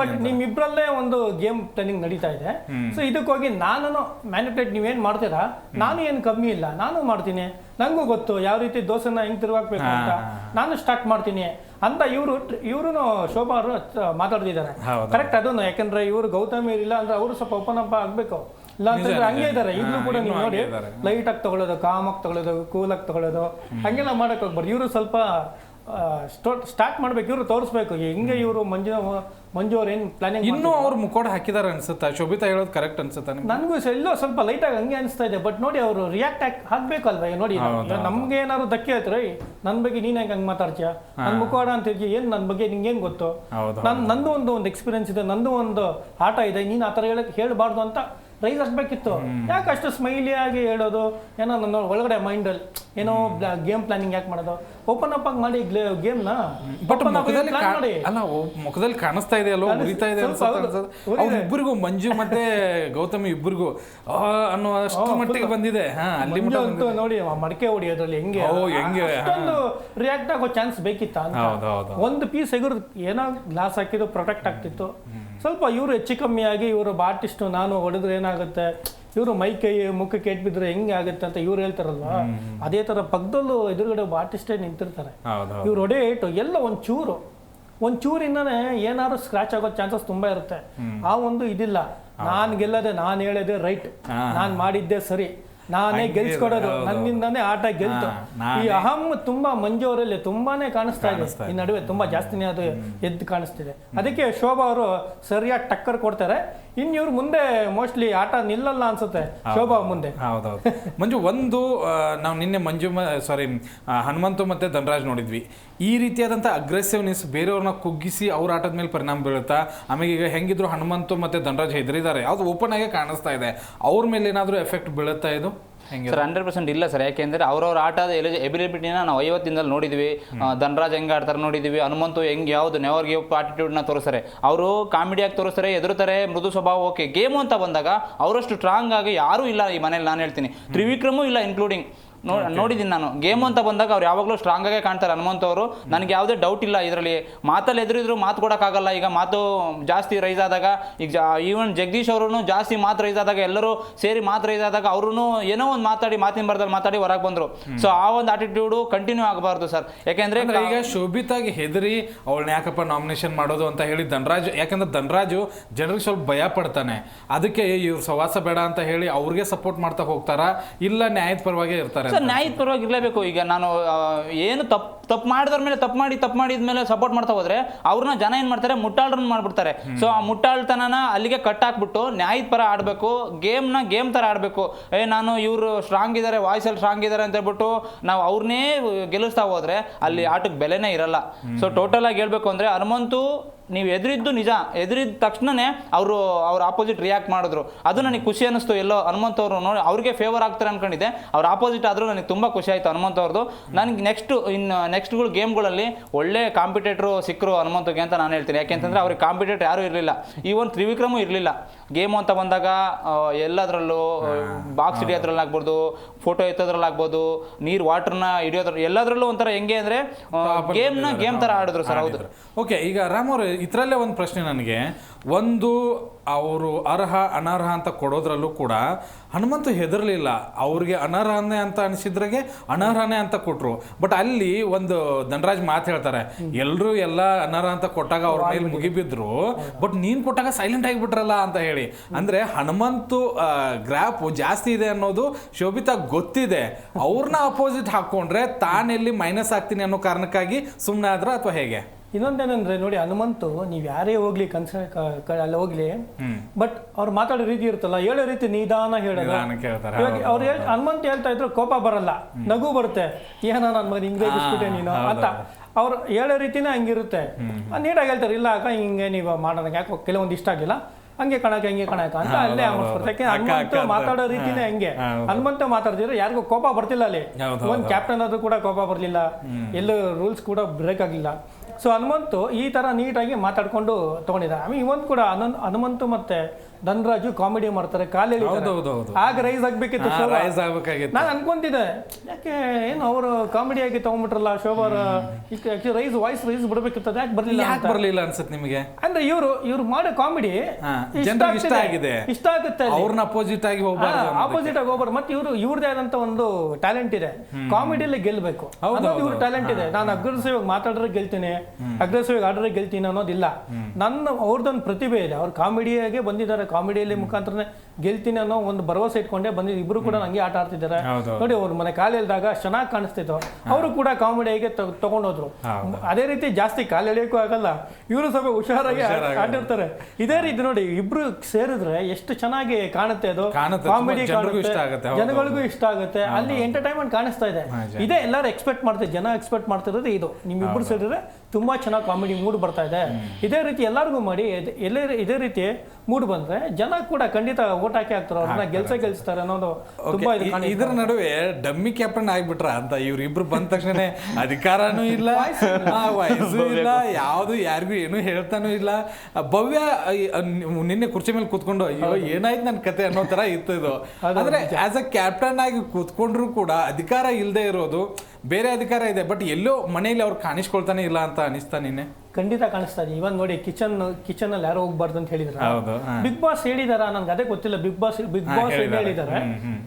ಬಟ್ ನಿಮ್ಮಿಬ್ರಲ್ಲೇ ಒಂದು ಗೇಮ್ ಪ್ಲಾನಿಂಗ್ ನಡೀತಾ ಇದೆ. ಸೊ ಇದಕ್ಕೋಗಿ ನಾನು ಮ್ಯಾನಿಪುಲೇಟ್ ನೀವೇನ್ ಮಾಡ್ತೀರಾ? ನಾನು ಏನು ಕಮ್ಮಿ ಇಲ್ಲ ನಾನು ಮಾಡ್ತೀನಿ. ನಂಗೂ ಗೊತ್ತು ಯಾವ ರೀತಿ ದೋಸೆನ ಹೆಂಗ್ ತಿರುಗಾಕ್ಬೇಕು ಅಂತ. ನಾನು ಸ್ಟಾರ್ಟ್ ಮಾಡ್ತೀನಿ ಅಂತ ಇವರು ಇವರು ಶೋಭಾ ಅವರು ಮಾತಾಡ್ತಿದ್ದಾರೆ. ಕರೆಕ್ಟ್ ಅದನ್ನು ಯಾಕಂದ್ರೆ ಇವರು ಗೌತಮಿ ಇಲ್ಲ ಅಂದ್ರೆ ಅವರು ಸ್ವಲ್ಪ ಓಪನ್ ಅಪ್ ಆಗ್ಬೇಕು. ಇಲ್ಲ ಅಂತಂದ್ರೆ ಹಂಗೆ ಇದ್ದಾರೆ ಈಗಲೂ ಕೂಡ ನೀವು ನೋಡಿ ಲೈಟ್ ಆಗಿ ತಗೊಳ್ಳೋದು ಕಾಮ್ ಆಗಿ ತಗೊಳ್ಳೋದು ಕೂಲ್ ಆಗಿ ತಗೊಳ್ಳೋದು. ಹಂಗೆಲ್ಲ ಮಾಡಕ್ ಹೋಗ್ಬಾರ್ದು ಇವರು ಸ್ವಲ್ಪ ಸ್ಟಾರ್ಟ್ ಮಾಡ್ಬೇಕು ಇವರು ತೋರಿಸ್ಬೇಕು. ಹೆಂಗೆ ಇವರು ಮಂಜು ಮಂಜು ಅವ್ರು ಏನು ಪ್ಲಾನಿಂಗ್ ಇನ್ನೂ ಅವ್ರು ಮುಖೋಡ ಹಾಕಿದಾರ ಅನ್ಸುತ್ತೆ? ಶೋಭಿತಾ ಹೇಳೋದು ಕರೆಕ್ಟ್ ಅನ್ಸುತ್ತಾ ನನಗೂ ಎಲ್ಲೋ ಸ್ವಲ್ಪ ಲೈಟ್ ಆಗಿ ಹಂಗೆ ಅನಿಸ್ತಾ ಇದೆ ಬಟ್ ನೋಡಿ ಅವರು ರಿಯಾಕ್ಟ್ ಹಾಕ್ಬೇಕಲ್ವಾ ಅಲ್ವಾ ನೋಡಿ ನಮ್ಗೆ ಏನಾದ್ರು ಧಕ್ಕೆ ಆಯ್ತಾರೆ ನನ್ನ ಬಗ್ಗೆ ನೀನ್ ಹೆಂಗೆ ಹಂಗೆ ಮಾತಾಡ್ತೀಯ? ನನ್ನ ಮುಖವಾಡ ಅಂತ ಹೇಳಿ ಏನು ನನ್ನ ಬಗ್ಗೆ ನಿಂಗೇನು ಗೊತ್ತು? ನಾನು ನಂದು ಒಂದು ಒಂದು ಎಕ್ಸ್ಪೀರಿಯನ್ಸ್ ಇದೆ ನಂದು ಒಂದು ಆಟ ಇದೆ ನೀನು ಆ ಥರ ಹೇಳಕ್ ಹೇಳಬಾರ್ದು ಅಂತ ರೈಸ್ ಹಾಕ್ಬೇಕಿತ್ತು. ಯಾಕೆ ಅಷ್ಟು ಸ್ಮೈಲಿ ಆಗಿ ಹೇಳೋದು ಏನೋ ನನ್ನ ಒಳಗಡೆ ಮೈಂಡಲ್ಲಿ ಏನೋ ಗೇಮ್ ಪ್ಲಾನಿಂಗ್ ಯಾಕೆ ಮಾಡೋದು? ಓಪನ್ ಅಪ್ ಆಗಿ ಮಾಡಿ ಗೇಮ್ನ ಬಟ್ ಮುಖದಲ್ಲಿ ಅಲ್ಲ ಮುಖದಲ್ಲಿ ಕಾಣಿಸ್ತಾ ಇದೆ ಅಲ್ವಾ? ಉರಿತಾ ಇದೆ ಇಬ್ಬರಿಗೂ ಮಂಜು ಮತ್ತೆ ಗೌತಮಿ ಇಬ್ಬರಿಗೂ ಅನ್ನೋ ಅಷ್ಟು ಮಟ್ಟಿಗೆ ಬಂದಿದೆ. ಹಾ ಅಲ್ಲಿ ನೋಡಿ ಮಡಕೆ ಹೊಡಿಯೋದ್ರಲ್ಲಿ ಹೆಂಗೆ? ಓ, ಹೆಂಗೆ, ರಿಯಾಕ್ಟ್ ಆಗೋ ಚಾನ್ಸ್ ಬೇಕಿತ್ತ ಒಂದು ಪೀಸ್ ಎಗುರು ಏನೋ ಗ್ಲಾಸ್ ಹಾಕಿದ್ರು ಪ್ರೊಟೆಕ್ಟ್ ಆಗ್ತಿತ್ತು. ಸ್ವಲ್ಪ ಇವರು ಹೆಚ್ಚು ಕಮ್ಮಿ ಆಗಿ ಇವರು ಆರ್ಟಿಸ್ಟ್ ನಾನು ಹೊಡೆದ್ರೆ ಏನಾಗುತ್ತೆ? ಇವರು ಮೈ ಕೈ ಮುಖಕ್ಕೆ ಏಟ್ ಬಿದ್ರೆ ಹೆಂಗೆ ಆಗುತ್ತೆ ಅಂತ ಇವ್ರು ಹೇಳ್ತಾರಲ್ವಾ? ಅದೇ ತರ ಪಕ್ಕದಲ್ಲೂ ಎದುರುಗಡೆ ಒಬ್ಬ ಆರ್ಟಿಸ್ಟೇ ನಿಂತಿರ್ತಾರೆ. ಇವ್ರು ಒಡೆ ಏಟು ಎಲ್ಲ ಒಂದು ಚೂರು. ಒಂದು ಚೂರಿಂದನೇ ಏನಾದ್ರು ಸ್ಕ್ರಾಚ್ ಆಗೋ ಚಾನ್ಸಸ್ ತುಂಬಾ ಇರುತ್ತೆ. ಆ ಒಂದು ಇದಿಲ್ಲ. ನಾನ್ ಗೆಲ್ಲದೆ ನಾನು ಹೇಳದೆ ರೈಟ್ ನಾನ್ ಮಾಡಿದ್ದೆ ಸರಿ. ನಾನೇ ಗೆಲ್ಸ್ಕೊಡೋದು. ನನ್ನಿಂದಾನೇ ಆಟ ಗೆಲ್ತು. ಈ ಅಹಂ ತುಂಬಾ ಮಂಜು ಅವರಲ್ಲಿ ತುಂಬಾನೇ ಕಾಣಿಸ್ತಾ ಇದೆ. ಈ ನಡುವೆ ತುಂಬಾ ಜಾಸ್ತಿನೇ ಅದು ಎದ್ದು ಕಾಣಿಸ್ತಿದೆ. ಅದಕ್ಕೆ ಶೋಭಾ ಅವರು ಸರಿಯಾಗಿ ಟಕ್ಕರ್ ಕೊಡ್ತಾರೆ. ಇನ್ ಇವ್ರು ಮುಂದೆ ಮೋಸ್ಟ್ಲಿ ಆಟ ನಿಲ್ಲಲ್ಲ ಅನ್ಸುತ್ತೆ ಶೋಭಾ ಮುಂದೆ. ಹೌದೌದು. ಮಂಜು ಒಂದು ನಾವು ನಿನ್ನೆ ಮಂಜು ಸಾರಿ ಹನುಮಂತು ಮತ್ತೆ ಧನರಾಜ್ ನೋಡಿದ್ವಿ. ಈ ರೀತಿಯಾದಂಥ ಅಗ್ರೆಸಿವ್ನೆಸ್ ಬೇರೆಯವ್ರನ್ನ ಕುಗ್ಗಿಸಿ ಅವ್ರ ಆಟದ ಮೇಲೆ ಪರಿಣಾಮ ಬೀಳುತ್ತಾ ಆಮೇಲೆ ಈಗ ಹೆಂಗಿದ್ರು ಹನುಮಂತು ಮತ್ತು ಧನರಾಜ್ ಹೆದರಿದ್ದಾರೆ ಯಾವುದು ಓಪನ್ ಆಗಿ ಕಾಣಿಸ್ತಾ ಇದೆ. ಅವ್ರ ಮೇಲೆ ಏನಾದರೂ ಎಫೆಕ್ಟ್ ಬೀಳುತ್ತಾ ಇದು? ಹೆಂಗೆ ಸರ್ ಹಂಡ್ರೆಡ್ ಪರ್ಸೆಂಟ್ ಇಲ್ಲ ಸರ್. ಯಾಕೆಂದರೆ ಅವ್ರವ್ರ ಆಟದ ಎಲಿಜಿ ಎಬಿಲಿಬಿಟಿನ ನಾವು ಐವತ್ತಿಂದಲ್ಲಿ ನೋಡಿದ್ವಿ. ಧನರಾಜ್ ಹೆಂಗೆ ಆಡ್ತಾರೆ ನೋಡಿದ್ವಿ. ಹನುಮಂತು ಹೆಂಗೆ ಯಾವುದು ನೆವರ್ ಗಿವ್ ಆಟಿಟ್ಯೂಡ್ನ ತೋರಿಸ್ತಾರೆ. ಅವರು ಕಾಮಿಡಿಯಾಗಿ ತೋರಿಸ್ತಾರೆ ಎದುರುತ್ತಾರೆ ಮೃದು ಸ್ವಭಾವ ಓಕೆ ಗೇಮು ಅಂತ ಬಂದಾಗ ಅವರಷ್ಟು ಸ್ಟ್ರಾಂಗ್ ಆಗಿ ಯಾರೂ ಇಲ್ಲ ಈ ಮನೇಲಿ. ನಾನು ಹೇಳ್ತೀನಿ. ತ್ರಿವಿಕ್ರಮೂ ಇಲ್ಲ ಇನ್ಕ್ಲೂಡಿಂಗ್ ನೋಡಿದ್ದೀನಿ ನಾನು. ಗೇಮ್ ಅಂತ ಬಂದಾಗ ಅವ್ರು ಯಾವಾಗಲೂ ಸ್ಟ್ರಾಂಗ್ ಆಗೇ ಕಾಣ್ತಾರೆ ಹನುಮಂತ ಅವರು ನನಗೆ ಯಾವುದೇ ಡೌಟ್ ಇಲ್ಲ ಇದರಲ್ಲಿ. ಮಾತಲ್ಲಿ ಎದುರಿದ್ರು ಮಾತು ಕೊಡೋಕ್ಕಾಗಲ್ಲ. ಈಗ ಮಾತು ಜಾಸ್ತಿ ರೈಸ್ ಆದಾಗ ಈಗ ಈವನ್ ಜಗದೀಶ್ ಅವರು ಜಾಸ್ತಿ ಮಾತು ರೈಸ್ ಆದಾಗ ಎಲ್ಲರೂ ಸೇರಿ ಮಾತು ರೈಸ್ ಆದಾಗ ಅವರು ಏನೋ ಒಂದು ಮಾತಾಡಿ ಮಾತಿನ ಬರ್ದಲ್ಲಿ ಮಾತಾಡಿ ಹೊರಗೆ ಬಂದರು. ಸೊ ಆ ಒಂದು ಆಟಿಟ್ಯೂಡು ಕಂಟಿನ್ಯೂ ಆಗಬಾರ್ದು ಸರ್. ಯಾಕೆಂದ್ರೆ ಈಗ ಶೋಭಿತಾಗಿ ಹೆದರಿ ಅವಳನ್ನ ಯಾಕಪ್ಪ ನಾಮಿನೇಷನ್ ಮಾಡೋದು ಅಂತ ಹೇಳಿ ಧನರಾಜ್ ಯಾಕಂದ್ರೆ ಧನರಾಜು ಜನರಿಗೆ ಸ್ವಲ್ಪ ಭಯ ಪಡ್ತಾನೆ. ಅದಕ್ಕೆ ಇವ್ರು ಸವಾಸ ಬೇಡ ಅಂತ ಹೇಳಿ ಅವ್ರಿಗೆ ಸಪೋರ್ಟ್ ಮಾಡ್ತಾ ಹೋಗ್ತಾರಾ? ಇಲ್ಲ ನ್ಯಾಯದ ಪರವಾಗಿ ಇರ್ತಾರೆ ಸರ್ ನ್ಯಾಯದ ಪರವಾಗಿ ಇರಲೇಬೇಕು ಈಗ ನಾನು ಆ, ಏನು ತಪ್ಪು ತಪ್ಪು ಮಾಡಿದ್ರ ಮೇಲೆ ತಪ್ಪು ಮಾಡಿ ತಪ್ಪು ಮಾಡಿದ ಮೇಲೆ ಸಪೋರ್ಟ್ ಮಾಡ್ತಾ ಹೋದ್ರೆ ಅವ್ರನ್ನ ಜನ ಏನು ಮಾಡ್ತಾರೆ? ಮುಟ್ಟಾಳ್ರನ್ನ ಮಾಡ್ಬಿಡ್ತಾರೆ. ಸೊ ಆ ಮುಟ್ಟಾಳ್ತನನ ಅಲ್ಲಿಗೆ ಕಟ್ ಹಾಕ್ಬಿಟ್ಟು ನ್ಯಾಯದ ಪರ ಆಡಬೇಕು ಗೇಮ್ನ ಗೇಮ್ ಥರ ಆಡಬೇಕು. ಏ ನಾನು ಇವರು ಸ್ಟ್ರಾಂಗ್ ಇದ್ದಾರೆ ವಾಯ್ಸಲ್ಲಿ ಸ್ಟ್ರಾಂಗ್ ಇದ್ದಾರೆ ಅಂತ ಹೇಳ್ಬಿಟ್ಟು ನಾವು ಅವ್ರನ್ನೇ ಗೆಲ್ಲಿಸ್ತಾ ಹೋದ್ರೆ ಅಲ್ಲಿ ಆಟಕ್ಕೆ ಬೆಲೆನೇ ಇರಲ್ಲ. ಸೊ ಟೋಟಲ್ ಆಗಿ ಹೇಳ್ಬೇಕು ಅಂದ್ರೆ ಹನುಮಂತು ನೀವು ಎದುರಿದ್ದು ನಿಜ. ಎದುರಿದ ತಕ್ಷಣನೇ ಅವರು ಅವ್ರ ಆಪೋಸಿಟ್ ರಿಯಾಕ್ಟ್ ಮಾಡಿದ್ರು. ಅದು ನನಗೆ ಖುಷಿ ಅನ್ನಿಸ್ತು. ಎಲ್ಲೋ ಹನುಮಂತ್ ಅವರು ನೋಡಿ ಅವ್ರಿಗೆ ಫೇವರ್ ಆಗ್ತಾರೆ ಅನ್ಕೊಂಡಿದ್ದೆ. ಅವ್ರ ಆಪೋಸಿಟ್ ಆದರೂ ನನಗೆ ತುಂಬ ಖುಷಿ ಆಯಿತು ಹನುಮಂತ್ ಅವ್ರದ್ದು ನನಗೆ ನೆಕ್ಸ್ಟ್ ಇನ್ನು ನೆಕ್ಸ್ಟ್ಗಳು ಗೇಮ್ಗಳಲ್ಲಿ ಒಳ್ಳೆ ಕಾಂಪಿಟೇಟ್ರು ಸಿಕ್ಕರು ಹನುಮಂತಗೆ ಅಂತ ನಾನು ಹೇಳ್ತೀನಿ. ಯಾಕೆಂತಂದರೆ ಅವ್ರಿಗೆ ಕಾಂಪಿಟೇಟರ್ ಯಾರೂ ಇರಲಿಲ್ಲ. ಈ ಒಂದು ತ್ರಿವಿಕ್ರಮೂ ಇರಲಿಲ್ಲ. ಗೇಮು ಅಂತ ಬಂದಾಗ ಎಲ್ಲದರಲ್ಲೂ ಬಾಕ್ಸ್ ಹಿಡಿಯೋದ್ರಲ್ಲಿ ಆಗ್ಬೋದು ಫೋಟೋ ಎತ್ತೋದ್ರಲ್ಲಿ ಆಗ್ಬೋದು ನೀರು ವಾಟರ್ನ ಹಿಡಿಯೋದ್ರ ಎಲ್ಲದರಲ್ಲೂ ಒಂಥರ ಹೆಂಗೆ ಅಂದರೆ ಗೇಮ್ನ ಗೇಮ್ ಥರ ಆಡಿದ್ರು ಸರ್. ಹೌದು. ಓಕೆ ಈಗ ರಾಮ್ ಅವ್ರೆ ಇದ್ರಲ್ಲೇ ಒಂದು ಪ್ರಶ್ನೆ ನನಗೆ. ಒಂದು ಅವರು ಅರ್ಹ ಅನರ್ಹ ಅಂತ ಕೊಡೋದ್ರಲ್ಲೂ ಕೂಡ ಹನುಮಂತು ಹೆದರ್ಲಿಲ್ಲ. ಅವ್ರಿಗೆ ಅನರ್ಹನೇ ಅಂತ ಅನಿಸಿದ್ರಾಗೆ ಅನರ್ಹನೇ ಅಂತ ಕೊಟ್ರು. ಬಟ್ ಅಲ್ಲಿ ಒಂದು ಧನರಾಜ್ ಮಾತು ಹೇಳ್ತಾರೆ ಎಲ್ಲರೂ ಎಲ್ಲ ಅನರ್ಹ ಅಂತ ಕೊಟ್ಟಾಗ ಅವ್ರ ಮೇಲೆ ಮುಗಿಬಿದ್ರು. ಬಟ್ ನೀನು ಕೊಟ್ಟಾಗ ಸೈಲೆಂಟ್ ಆಗಿಬಿಟ್ರಲ್ಲ ಅಂತ ಹೇಳಿ. ಅಂದರೆ ಹನುಮಂತು ಗ್ರಾಪ್ ಜಾಸ್ತಿ ಇದೆ ಅನ್ನೋದು ಶೋಭಿತಾ ಗೊತ್ತಿದೆ. ಅವ್ರನ್ನ ಅಪೋಸಿಟ್ ಹಾಕ್ಕೊಂಡ್ರೆ ತಾನೆಲ್ಲಿ ಮೈನಸ್ ಆಗ್ತೀನಿ ಅನ್ನೋ ಕಾರಣಕ್ಕಾಗಿ ಸುಮ್ಮನೆ ಆದ್ರೆ ಅಥವಾ ಹೇಗೆ? ಇನ್ನೊಂದೇನಂದ್ರೆ ನೋಡಿ ಹನುಮಂತು ನೀವ್ ಯಾರೇ ಹೋಗ್ಲಿ ಕನ್ಸ ಅಲ್ಲಿ ಹೋಗ್ಲಿ ಬಟ್ ಅವ್ರು ಮಾತಾಡೋ ರೀತಿ ಇರುತ್ತಲ್ಲ ಹೇಳೋ ರೀತಿ ನಿಧಾನ ಹೇಳಲ್ಲ ಇವಾಗ ಅವ್ರು ಹೇಳ್ ಹನುಮಂತ ಹೇಳ್ತಾ ಇದ್ರು ಕೋಪ ಬರಲ್ಲ. ನಗು ಬರುತ್ತೆ. ಏನೋ ನನ್ನ ಮಗ ಹಿಂಗೆ ಬಿಸ್ಬಿಟ್ಟೆ ನೀನು ಅಂತ. ಅವ್ರು ಹೇಳೋ ರೀತಿನೇ ಹಂಗಿರುತ್ತೆ. ನೀಟಾಗಿ ಹೇಳ್ತಾರೆ ಇಲ್ಲ ಅಕ್ಕ ಹಿಂಗೆ ನೀವು ಮಾಡೋದಕ್ಕೆ ಯಾಕೆ ಕೆಲವೊಂದು ಇಷ್ಟ ಆಗಿಲ್ಲ. ಹಂಗೆ ಕಣಕ ಹಂಗೆ ಕಣಕ ಅಂತ ಅಲ್ಲೇ ಯಾಕೆ ಹನುಮಂತ ಮಾತಾಡೋ ರೀತಿನೇ ಹಂಗೆ. ಹನುಮಂತ ಮಾತಾಡ್ತಿದ್ರೆ ಯಾರಿಗೂ ಕೋಪ ಬರ್ತಿಲ್ಲ ಅಲ್ಲಿ. ಒಂದು ಕ್ಯಾಪ್ಟನ್ ಆದ್ರೂ ಕೂಡ ಕೋಪ ಬರ್ಲಿಲ್ಲ. ಎಲ್ಲೂ ರೂಲ್ಸ್ ಕೂಡ ಬ್ರೇಕ್ ಆಗಲಿಲ್ಲ ಸೊ ಹನುಮಂತು ಈ ತರ ನೀಟಾಗಿ ಮಾತಾಡ್ಕೊಂಡು ತಗೊಂಡಿದ್ದಾರೆ. ಆಮೇಲೆ ಇವನ್ ಕೂಡ ಹನುಮಂತು ಮತ್ತೆ ಧನರಾಜು ಕಾಮಿಡಿ ಮಾಡ್ತಾರೆ ಕಾಲ್. ಆಗ ರೈಸ್ ಆಗ್ಬೇಕಿತ್ತು. ರೈಸ್ ಆಗ್ಬೇಕಾಗಿತ್ತು. ನಾನು ಅನ್ಕೊಂತಿದ್ದೆ ಯಾಕೆ ಏನು ಅವರು ಕಾಮಿಡಿ ಆಗಿ ತಗೊಂಡ್ಬಿಟ್ರಲ್ಲ ಶೋಭಾರ ರೈಸ್ ವಾಯ್ಸ್ ರೈಸ್ ಬಿಡ್ಬೇಕಿತ್ತು ಯಾಕೆ ಬರಲಿಲ್ಲ ಯಾಕೆ ಬರಲಿಲ್ಲ ಅನ್ಸುತ್ತೆ ನಿಮಗೆ? ಅಂದ್ರೆ ಇವರು ಇವ್ರು ಮಾಡೋ ಕಾಮಿಡಿ ಜನರಿಗೆ ಇಷ್ಟ ಆಗಿದೆ. ಇಷ್ಟ ಆಗುತ್ತೆ. ಅವ್ರನ್ನ ಅಪೋಸಿಟ್ ಆಗಿ ಹೋಗ್ಬಾರ್ದು ಆಪೋಸಿಟ್ ಆಗಿ ಹೋಗ್ಬಾರ್ದು. ಮತ್ತೆ ಇವರು ಇವ್ರದೇ ಆದಂತ ಒಂದು ಟ್ಯಾಲೆಂಟ್ ಇದೆ. ಕಾಮಿಡಿಯಲ್ಲಿ ಗೆಲ್ಬೇಕು. ಅನ್ನೋದು ಇವ್ರ ಟ್ಯಾಲೆಂಟ್ ಇದೆ. ನಾನು ಅಗ್ರೆಸಿವ್ ಆಗಿ ಮಾತಾಡಿದ್ರೆ ಗೆಲ್ತೀನಿ. ಅಗ್ರೆಸಿವ್ ಆಗಿ ಆಡಿದ್ರೆ ಗೆಲ್ತೀನಿ ಅನ್ನೋದಿಲ್ಲ. ನನ್ನ ಅವ್ರದ್ದೊಂದು ಪ್ರತಿಭೆ ಇದೆ. ಅವ್ರು ಕಾಮಿಡಿಯಾಗೆ ಬಂದಿದ್ದಾರೆ ಕಾಮಿಡಿಯಲ್ಲಿ ಮುಖಾಂತರನೇ ಗೆಲ್ತೀನಿ ಅನ್ನೋ ಒಂದು ಭರವಸೆ ಇಟ್ಕೊಂಡೆ ಬಂದಿದ್ದು ಇಬ್ರು ಕೂಡ ನಂಗೆ ಆಟ ಆಡ್ತಿದ್ದಾರೆ. ನೋಡಿ ಅವ್ರ ಮನೆ ಕಾಲು ಎಳ್ದಾಗ ಚೆನ್ನಾಗಿ ಕಾಣಿಸ್ತಿತ್ತು. ಅವರು ಕೂಡ ಕಾಮಿಡಿಯಾಗೆ ತಗೊಂಡೋದ್ರು. ಅದೇ ರೀತಿ ಜಾಸ್ತಿ ಕಾಲು ಎಳೆಯೋಕ್ಕೂ ಆಗಲ್ಲ. ಇವರು ಸ್ವಲ್ಪ ಹುಷಾರಾಗಿ ಆಟಿರ್ತಾರೆ ಆಡಿರ್ತಾರೆ. ಇದೇ ರೀತಿ ನೋಡಿ ಇಬ್ರು ಸೇರಿದ್ರೆ ಎಷ್ಟು ಚೆನ್ನಾಗಿ ಕಾಣುತ್ತೆ ಅದು. ಕಾಮಿಡಿ ತುಂಬಾ ಇಷ್ಟ ಆಗುತ್ತೆ, ಜನಗಳಿಗೂ ಇಷ್ಟ ಆಗುತ್ತೆ. ಅಲ್ಲಿ ಎಂಟರ್ಟೈನ್ಮೆಂಟ್ ಕಾಣಿಸ್ತಾ ಇದೆ. ಇದೇ ಎಲ್ಲರೂ ಎಕ್ಸ್ಪೆಕ್ಟ್ ಮಾಡ್ತಾರೆ ಜನ ಎಕ್ಸ್ಪೆಕ್ಟ್ ಮಾಡ್ತಿರೋದು ಇದು. ನಿಮ್ಮಿಬ್ರು ಸೇರಿದ್ರೆ ತುಂಬಾ ಚೆನ್ನಾಗಿ ಕಾಮಿಡಿ ಮೂಡ್ ಬರ್ತಾ ಇದೆ. ಇದೇ ರೀತಿ ಎಲ್ಲರಿಗೂ ಮಾಡಿ ಇದ್- ಎಲ್ಲೇ ಇದೇ ರೀತಿ ಮೂಡ್ ಬಂದ್ರೆ ಜನ ಕೂಡ ಖಂಡಿತ ಓಟ್ ಹಾಕಿ ಹಾಕ್ತಾರೆ ಅವ್ರನ್ನ ಗೆಲ್ಸೇ ಗೆಲ್ಸ್ತಾರೆ ಅನ್ನೋದು ತುಂಬಾ ಇದು ಇದ್ರ ನಡುವೆ ಡಮ್ಮಿ ಕ್ಯಾಪ್ಟನ್ ಆಗ್ಬಿಟ್ರ ಅಂತ ಇವ್ರಿಬ್ರು ಬಂದ ತಕ್ಷಣ ಅಧಿಕಾರನೂ ಇಲ್ಲ ಆ, ವಯಸ್ಸು ಇಲ್ಲ ಯಾವ್ದು ಯಾರಿಗೂ ಏನು ಹೇಳ್ತಾನೂ ಇಲ್ಲ. ಆ, ಭವ್ಯ ನಿನ್ನೆ ಕುರ್ಚಿ ಮೇಲೆ ಕೂತ್ಕೊಂಡು ಅಯ್ಯೋ ಏನಾಯ್ತು ನನ್ನ ಕತೆ ಅನ್ನೋ ತರ ಇತ್ತು ಇದು. ಆದ್ರೆ ಆಸ್ ಅ ಕ್ಯಾಪ್ಟನ್ ಆಗಿ ಕೂತ್ಕೊಂಡ್ರು ಕೂಡ ಅಧಿಕಾರ ಇಲ್ಲದೆ ಇರೋದು ಬೇರೆ ಅಧಿಕಾರ ಇದೆ ಬಟ್ ಎಲ್ಲೋ ಮನೆಯಲ್ಲಿ ಅವ್ರು ಕಾಣಿಸ್ಕೊಳ್ತಾನೆ ಇಲ್ಲ ಅಂತ ಅನಿಸ್ತಾ ನಿನ್ನೆ? ಖಂಡಿತ ಕಾಣಿಸ್ತಾ ಇದೆ. ಇವಾಗ ನೋಡಿ ಕಿಚನ್ ಕಿಚನ್ ಅಲ್ಲಿ ಯಾರೋ ಹೋಗ್ಬಾರ್ದು ಅಂತ ಹೇಳಿದ್ರ. ಬಿಗ್ ಬಾಸ್ ಹೇಳಿದಾರ ನನ್ಗೆ ಅದೇ ಗೊತ್ತಿಲ್ಲ. Bigg Boss Bigg Boss. ಹೇಳಿದಾರೆ.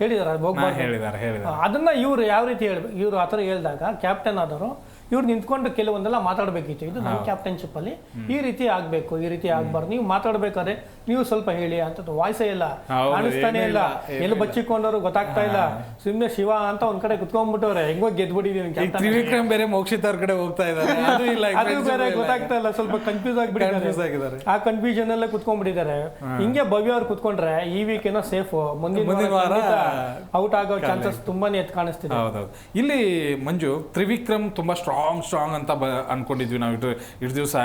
ಹೇಳಿದಾರ. ಹೋಗ್ಬಾರ್ದು. ಅದನ್ನ ಇವ್ರು ಯಾವ ರೀತಿ ಹೇಳ್ಬೇಕು ಇವ್ರು ಆತರ ಹೇಳಿದಾಗ ಕ್ಯಾಪ್ಟನ್ ಆದವರು ಇವ್ರು ನಿಂತ್ಕೊಂಡು ಕೆಲವೊಂದೆಲ್ಲ ಮಾತಾಡಬೇಕಿತ್ತು. ಇದು ನಮ್ಮ ಕ್ಯಾಪ್ಟನ್ಶಿಪ್ ಅಲ್ಲಿ ಈ ರೀತಿ ಆಗ್ಬೇಕು ಈ ರೀತಿ ಆಗ್ಬಾರ್ದು. ನೀವು ಮಾತಾಡ್ಬೇಕಾದ್ರೆ ನೀವು ಸ್ವಲ್ಪ ಹೇಳಿ ಅಂತ ವಾಯ್ಸೇ ಇಲ್ಲ. ಕಾಣಿಸ್ತಾನೆ ಇಲ್ಲ. ಎಲ್ಲ ಬಚ್ಚಿಕೊಂಡವ್ರು ಗೊತ್ತಾಗ್ತಾ ಇಲ್ಲ. ಸುಮ್ನೆ ಶಿವ ಅಂತ ಒಂದ್ ಕಡೆ ಕುತ್ಕೊಂಡ್ಬಿಟ್ಟವ್ರೆ ಹೆಂಗೋ ಗೆದ್ಬಿಟ್ಟಿದೀನಿ ತ್ರಿವಿಕ್ರಮ್ ಬೇರೆ ಮೋಕ್ಷಿತ್ ಅವ್ರ ಕಡೆ ಹೋಗ್ತಾ ಇದ್ದಾರೆ ಅದು ಇಲ್ಲ ಅದು friendship ಬೇರೆ ಗೊತ್ತಾಗ್ತಾ ಇಲ್ಲ ಸ್ವಲ್ಪ ಕನ್ಫ್ಯೂಸ್ ಆಗ್ಬಿಟ್ಟಿದ್ದಾರೆ. ಆ ಕನ್ಫ್ಯೂಷನ್ ಅಲ್ಲೇ ಕುತ್ಕೊಂಡ್ಬಿಟ್ಟಿದ್ದಾರೆ. ಹಿಂಗೆ ಭವ್ಯ ಅವ್ರು ಕುತ್ಕೊಂಡ್ರೆ ಈ ವೀಕ್ ಏನೋ ಸೇಫ್ ಮುಂದಿನ ಮುಂದಿನ ವಾರ ಔಟ್ ಆಗೋ ಚಾನ್ಸಸ್ ತುಂಬಾನೇ ಎತ್ ಕಾಣಿಸ್ತಿದೆ. ಹೌದೌದು. ಇಲ್ಲಿ ಮಂಜು ತ್ರಿವಿಕ್ರಮ್ ತುಂಬಾ ಸ್ಟ್ರಾಂಗ್ ಸ್ಟ್ರಾಂಗ್ ಅಂತ ಅನ್ಕೊಂಡಿದ್ವಿ ನಾವು. ಇಷ್ಟು ದಿವಸ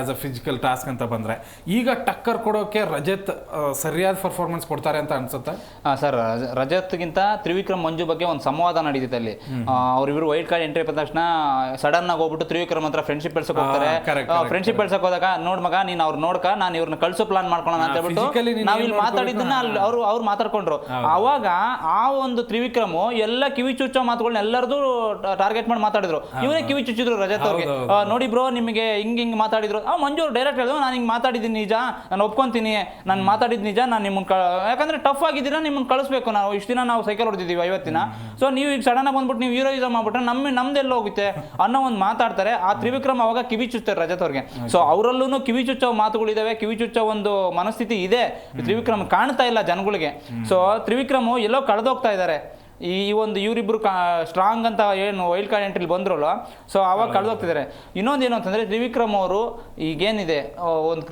ಆಸ್ ಅ ಫಿಸಿಕಲ್ ಟಾಸ್ಕ್ ಅಂತ ಬಂದ್ರೆ. ಈಗ ಟಕ್ಕರ್ ಕೊಡೋಕೆ ರಜತ್ ಸರಿಯಾದ ಪರ್ಫಾರ್ಮೆನ್ಸ್ ಕೊಡ್ತಾರೆ ಅಂತ ಅನ್ಸುತ್ತೆ? ಹಾ ಸರ್ ರಜತ್ಗಿಂತ ತ್ರಿವಿಕ್ರಮ್ ಮಂಜು ಬಗ್ಗೆ ಒಂದು ಸಂವಾದ ನಡೀತಿದೆ ಅಲ್ಲಿ. ಅವ್ರಿಬ್ರು ವೈಟ್ ಕಾರ್ಡ್ ಎಂಟ್ರಿ ಬಂದ ತಕ್ಷಣ ಸಡನ್ ಆಗಿ ಹೋಗ್ಬಿಟ್ಟು ತ್ರಿವಿಕ್ರಮ್ ಹತ್ರ ಫ್ರೆಂಡ್ಶಿಪ್ ಬೆಳ್ಸಕ್ ಹೋಗ್ತಾರೆ. ಫ್ರೆಂಡ್ಶಿಪ್ ಬೆಳ್ಸಕ್ ಹೋದಾಗ ನೋಡ್ ಮಗ ನೀನ್ ಅವ್ರು ನೋಡ್ಕ ನಾನು ಇವ್ರನ್ನ ಕಳ್ಸೋ ಪ್ಲಾನ್ ಮಾಡ್ಕೊಳ್ಳೋಣ ಅಂತ ಹೇಳ್ಬಿಟ್ಟು ನಾವ್ ಇಲ್ಲಿ? ಮಾತಾಡಿದ್ದನ್ನ ಅಲ್ಲಿ ಅವ್ರು ಅವ್ರು ಮಾತಾಡ್ಕೊಂಡ್ರು. ಅವಾಗ ಆ ಒಂದು ತ್ರಿವಿಕ್ರಮ್ ಎಲ್ಲ ಕಿವಿ ಚುಚ್ಚೋ ಮಾತುಗಳನ್ನ ಎಲ್ಲರದು ಟಾರ್ಗೆಟ್ ಮಾಡಿ ಮಾತಾಡಿದ್ರು. ಇವರೇ ಕಿವಿ ಚುಚ್ಚಿದ್ರು ರಜತ್ ಅವ್ರಿಗೆ. ನೋಡಿ ಬ್ರೋ ನಿಮಗೆ ಹಿಂಗ್ ಹಿಂಗ್ ಮಾತಾಡಿದ್ರು. ಆ ಮಂಜು ಡೈರೆಕ್ಟ್ ಹೇಳಿದ್ರು ನಾನು ಹಿಂಗ್ ಮಾತಾಡಿದ್ದೀನಿ ನಿಜ ನಾನು ಒಪ್ಕೊಂತೀನಿ ನಾನು ಮಾತಾಡಿದ ನಿಜ ನಾನು ನಿಮ್ಮನ್ನ ಕ- ಯಾಕಂದ್ರೆ ಟಫ್ ಆಗಿದ್ದೀರಾ ನಿಮ್ಮನ್ನ ಕಳಿಸ್ಬೇಕು ನಾವು. ಇಷ್ಟು ದಿನ ನಾವು ಸೈಕಲ್ ಹೊಡೆದಿದ್ದೀವಿ ಐವತ್ತಿನ ಸೊ ನೀವು ಈಗ ಸಡನ್ ಆಗಿ ಬಂದ್ಬಿಟ್ಟು ನೀವು ಹೀರೋಯಿಸಮ್ ಮಾಡ್ಬಿಟ್ರೆ ನಮ್ಮ ನಮ್ದೆಲ್ಲ ಹೋಗುತ್ತೆ ಅನ್ನೋ ಒಂದು ಮಾತಾಡ್ತಾರೆ. ಆ ತ್ರಿವಿಕ್ರಮ್ ಅವಾಗ ಕಿವಿ ಚುಚ್ತಾರೆ ರಜತ್ ಅವ್ರಿಗೆ. ಸೊ ಅವರಲ್ಲೂ ಕಿವಿ ಚುಚ್ಚೋ ಮಾತುಗಳಿದ್ದಾವೆ ಕಿವಿ ಚುಚ್ಚೋ ಒಂದು ಮನಸ್ಥಿತಿ ಇದೆ. ತ್ರಿವಿಕ್ರಮ್ ಕಾಣ್ತಾ ಇಲ್ಲ ಜನಗಳಿಗೆ. ಸೊ ತ್ರಿವಿಕ್ರಮ್ ಎಲ್ಲೋ ಕಳೆದೋಗ್ತಾ ಇದ್ದಾರೆ. ಈ ಒಂದು ಇವರಿಬ್ರು ಸ್ಟ್ರಾಂಗ್ ಅಂತ ಏನು ವೈಲ್ಡ್ ಕಾರ್ಡ್ ಎಂಟ್ರಿಲಿ ಬಂದ್ರಲ್ಲ ಸೊ ಅವಾಗ ಕಳೆದೋಗ್ತಿದ್ದಾರೆ ಇನ್ನೊಂದು ಏನು ಅಂತಂದರೆ ತ್ರಿವಿಕ್ರಮ್ ಅವರು ಈಗೇನಿದೆ ಒಂದು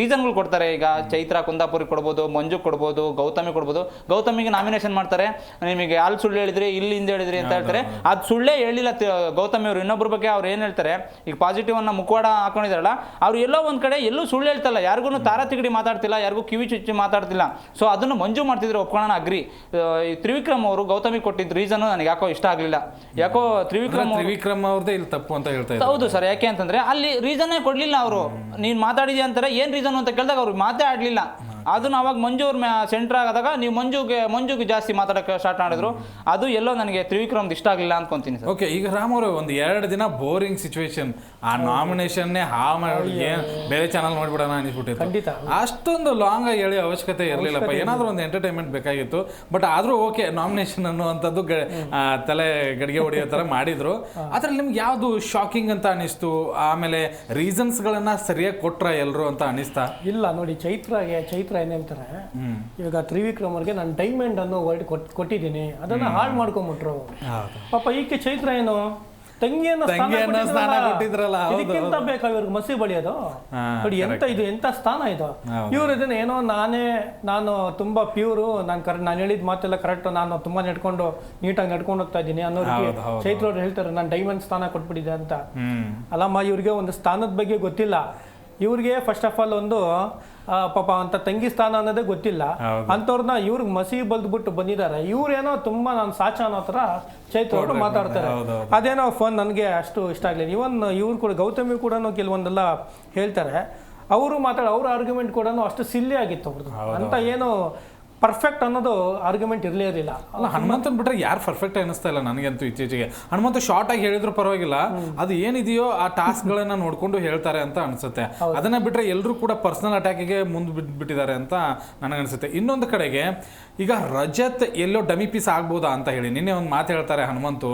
ರೀಸನ್ಗಳು ಕೊಡ್ತಾರೆ. ಈಗ ಚೈತ್ರ ಕುಂದಾಪುರಿಗೆ ಕೊಡ್ಬೋದು ಮಂಜು ಕೊಡ್ಬೋದು ಗೌತಮಿ ಕೊಡ್ಬೋದು. ಗೌತಮಿಗೆ ನಾಮಿನೇಷನ್ ಮಾಡ್ತಾರೆ. ನಿಮಗೆ ಅಲ್ಲಿ ಸುಳ್ಳು ಹೇಳಿದ್ರಿ ಇಲ್ಲಿ ಹಿಂದೆ ಹೇಳಿದ್ರಿ ಅಂತ ಹೇಳ್ತಾರೆ. ಅದು ಸುಳ್ಳೇ ಹೇಳಿಲ್ಲ ಗೌತಮಿ ಅವರು. ಇನ್ನೊಬ್ಬರ ಬಗ್ಗೆ ಅವ್ರು ಏನು ಹೇಳ್ತಾರೆ ಈಗ ಪಾಸಿಟಿವ್ ಅನ್ನ ಮುಖವಾಡ ಹಾಕೊಂಡಿದಾರಲ್ಲ ಅವ್ರು ಎಲ್ಲೋ ಒಂದು ಕಡೆ ಎಲ್ಲೂ ಸುಳ್ಳು ಹೇಳ್ತಲ್ಲ. ಯಾರಿಗೂ ತಾರ ತಿಗಡಿ ಮಾತಾಡ್ತಿಲ್ಲ ಯಾರಿಗೂ ಕಿವಿ ಚುಚ್ಚಿ ಮಾತಾಡ್ತಿಲ್ಲ. ಸೊ ಅದನ್ನು ಮಂಜು ಮಾಡ್ತಿದ್ರು ಒಪ್ಕೊಳ್ಳೋಣ ಅಗ್ರಿ. ಈ ತ್ರಿವಿಕ್ರಮ್ ಅವರು ಗೌತಮಿ ಕೊಟ್ಟಿದ್ದ ರೀಸನ್ ನನಗೆ ಯಾಕೋ ಇಷ್ಟ ಆಗಲಿಲ್ಲ. ಯಾಕೋ ತ್ರಿವಿಕ್ರಮ್ ಅವ್ರು- ತ್ರಿವಿಕ್ರಮ್ ಅವ್ರದ್ದೇ ಇಲ್ಲಿ ತಪ್ಪು ಅಂತ ಹೇಳ್ತಾ ಇದ್ದಾರೆ. ಹೌದು ಸರ್ ಯಾಕೆ ಅಂತಂದ್ರೆ ಅಲ್ಲಿ ರೀಸನ್ನೇ ಕೊಡ್ಲಿಲ್ಲ ಅವರು. ನೀನ್ ಮಾತಾಡಿದ್ಯಾ ಅಂತಾರೆ ಏನ್ ರೀಸನ್ ಅಂತ ಕೇಳಿದಾಗ ಅವ್ರಿಗೆ ಮಾತೇ ಆಡ್ಲಿಲ್ಲ. ಅದನ್ನ ಅವಾಗ ಮಂಜು ಅವ್ರ ಸೆಂಟರ್ ಆಗದಾಗ ನೀವು ಮಂಜುಗೆ ಮಂಜುಗೆ ಜಾಸ್ತಿ ಮಾತಾಡಕ್ಕೆ ಸ್ಟಾರ್ಟ್ ಮಾಡಿದ್ರು. ಅದು ಎಲ್ಲೋ ನನಗೆ ತ್ರಿವಿಕ್ರಮ್ ಇಷ್ಟ ಆಗಲಿಲ್ಲ ಅನ್ಕೊಂತೀನಿ ಸರ್. ಓಕೆ ಈಗ ರಾಮ್ ಅವರು ಒಂದು ಎರಡು ದಿನ ಬೋರಿಂಗ್ ಸಿಚುವೇಶನ್ ಆ ನಾಮಿನೇಷನ್ನೇ ಹಾ ಮಾಡಿ ಏನು ಬೇರೆ ಚಾನಲ್ ನೋಡ್ಬಿಡೋಣ ಅನಿಸ್ಬಿಟ್ಟಿತ್ತು ಖಂಡಿತ. ಅಷ್ಟೊಂದು ಲಾಂಗ್ ಆಗಿ ಹೇಳಿ ಅವಶ್ಯಕತೆ ಇರಲಿಲ್ಲಪ್ಪ. ಏನಾದರೂ ಒಂದು ಎಂಟರ್ಟೈನ್ಮೆಂಟ್ ಬೇಕಾಗಿತ್ತು. ಬಟ್ ಆದರೂ ಓಕೆ ನಾಮಿನೇಷನ್ ಅನ್ನುವಂಥದ್ದು ಗ- ತಲೆ ಗಡಿಗೆ ಹೊಡೆಯೋ ಥರ ಮಾಡಿದ್ರು. ಅದ್ರಲ್ಲಿ ನಿಮ್ಗೆ ಯಾವುದು ಶಾಕಿಂಗ್ ಅಂತ ಅನಿಸ್ತು? ಆಮೇಲೆ ರೀಸನ್ಸ್ಗಳನ್ನ ಸರಿಯಾಗಿ ಕೊಟ್ರ ಎಲ್ಲರೂ ಅಂತ ಅನಿಸ್ತಾ? ಇಲ್ಲ ನೋಡಿ ಚೈತ್ರಾಗೆ ಚೈತ್ರ ಏನ್ ಹೇಳ್ತಾರೆ? ಇವಾಗ ತ್ರಿವಿಕ್ರಮ್ ಅವ್ರಿಗೆ ನಾನು ಡೈಮಂಡ್ ಅನ್ನೋ ವರ್ಡ್ ಕೊಟ್ಟಿದ್ದೀನಿ. ಅದನ್ನ ಹಾಳು ಮಾಡ್ಕೊಂಬಿಟ್ರು. ಪಾಪ ಈಕೆ ಚೈತ್ರ ಏನು? ತಂಗಿಯನ್ನ ತಂಗಿಯನ್ನ ಸ್ಥಾನ ಕೊಟ್ಟಿದ್ರಲ್ಲ, ಇದಕ್ಕಿಂತ ಬೇಕಾ ಇವ್ರಿಗೆ ಮಸಿ ಬಳಿಯೋದು ನೋಡಿ ಎಂತ ಇದು ಎಂತ ಸ್ಥಾನ ಇದು. ಇವ್ರು ಇದನ್ನ ಏನೋ ನಾನೇ ನಾನು ತುಂಬಾ ಪ್ಯೂರು ನಾನು ಕರೆಕ್ಟ್ ನಾನು ಹೇಳಿದ ಮಾತೆಲ್ಲ ಕರೆಕ್ಟ್ ನಾನು ತುಂಬಾ ನಡ್ಕೊಂಡು ನೀಟಾಗಿ ನಡ್ಕೊಂಡು ಹೋಗ್ತಾ ಇದ್ದೀನಿ ಅನ್ನೋ ರೀತಿ ಹೌದು, ಹೌದು. ಚೈತ್ರ ಅವ್ರು ಹೇಳ್ತಾರೆ ನಾನು ಡೈಮಂಡ್ ಸ್ಥಾನ ಕೊಟ್ಬಿಟ್ಟಿದೆ ಅಂತ. ಅಲ್ಲಮ್ಮ ಇವ್ರಿಗೆ ಒಂದು ಸ್ಥಾನದ ಬಗ್ಗೆ ಗೊತ್ತಿಲ್ಲ. ಇವ್ರಿಗೆ ಫಸ್ಟ್ ಆಫ್ ಆಲ್ ಒಂದು ಪಾಪ ಅಂತ ತಂಗಿ ಸ್ಥಾನ ಅನ್ನೋದೇ ಗೊತ್ತಿಲ್ಲ. ಅಂತವ್ರನ್ನ ಅಂಥವ್ರನ್ನ ಇವ್ರಿಗೆ ಮಸಿ ಬಲ್ದ್ಬಿಟ್ಟು ಬಂದಿದ್ದಾರೆ ಇವ್ರೇನೋ ತುಂಬಾ ನಾನು ಸಾಚ ಅನ್ನೋ ತರ ಚೈತ್ರ ಅವರು ಮಾತಾಡ್ತಾರೆ. ಅದೇನೋ ಫೋನ್ ನನಗೆ ಅಷ್ಟು ಇಷ್ಟ ಆಗಲಿಲ್ಲ. ಇವನ್ ಇವ್ರು ಕೂಡ ಗೌತಮಿ ಕೂಡ ಕೆಲವೊಂದೆಲ್ಲ ಹೇಳ್ತಾರೆ. ಅವರು ಮಾತಾಡ ಅವ್ರ ಆರ್ಗ್ಯುಮೆಂಟ್ ಕೂಡ ಅಷ್ಟು ಸಿಲ್ಲಿ ಆಗಿತ್ತು ಅವ್ರದ್ದು ಅಂತ ಏನು ಪರ್ಫೆಕ್ಟ್ ಅನ್ನೋದು ಆರ್ಗ್ಯುಮೆಂಟ್ ಇರಲೇ ಇರಲಿಲ್ಲ. ಅಲ್ಲ ಹನುಮಂತನ್ ಬಿಟ್ರೆ ಯಾರು ಪರ್ಫೆಕ್ಟ್ ಅನಿಸ್ತಾ ಇಲ್ಲ ನನಗಂತೂ ಇತ್ತೀಚೆಗೆ. ಹನುಮಂತ ಶಾರ್ಟ್ ಆಗಿ ಹೇಳಿದ್ರು ಪರವಾಗಿಲ್ಲ ಅದು ಏನಿದೆಯೋ ಆ ಟಾಸ್ಕ್ ಗಳನ್ನ ನೋಡ್ಕೊಂಡು ಹೇಳ್ತಾರೆ ಅಂತ ಅನ್ಸುತ್ತೆ. ಅದನ್ನ ಬಿಟ್ರೆ ಎಲ್ಲರೂ ಕೂಡ ಪರ್ಸನಲ್ ಅಟ್ಯಾಕಿಗೆ ಮುಂದೆ ಬಿಟ್ಟಿದ್ದಾರೆ ಅಂತ ನನಗನ್ಸುತ್ತೆ. ಇನ್ನೊಂದು ಕಡೆಗೆ ಈಗ ರಜತ್ ಎಲ್ಲೋ ಡಮಿ ಪೀಸ್ ಆಗ್ಬೋದಾ ಅಂತ ಹೇಳಿ ನಿನ್ನೆ ಒಂದು ಮಾತು ಹೇಳ್ತಾರೆ ಹನುಮಂತು.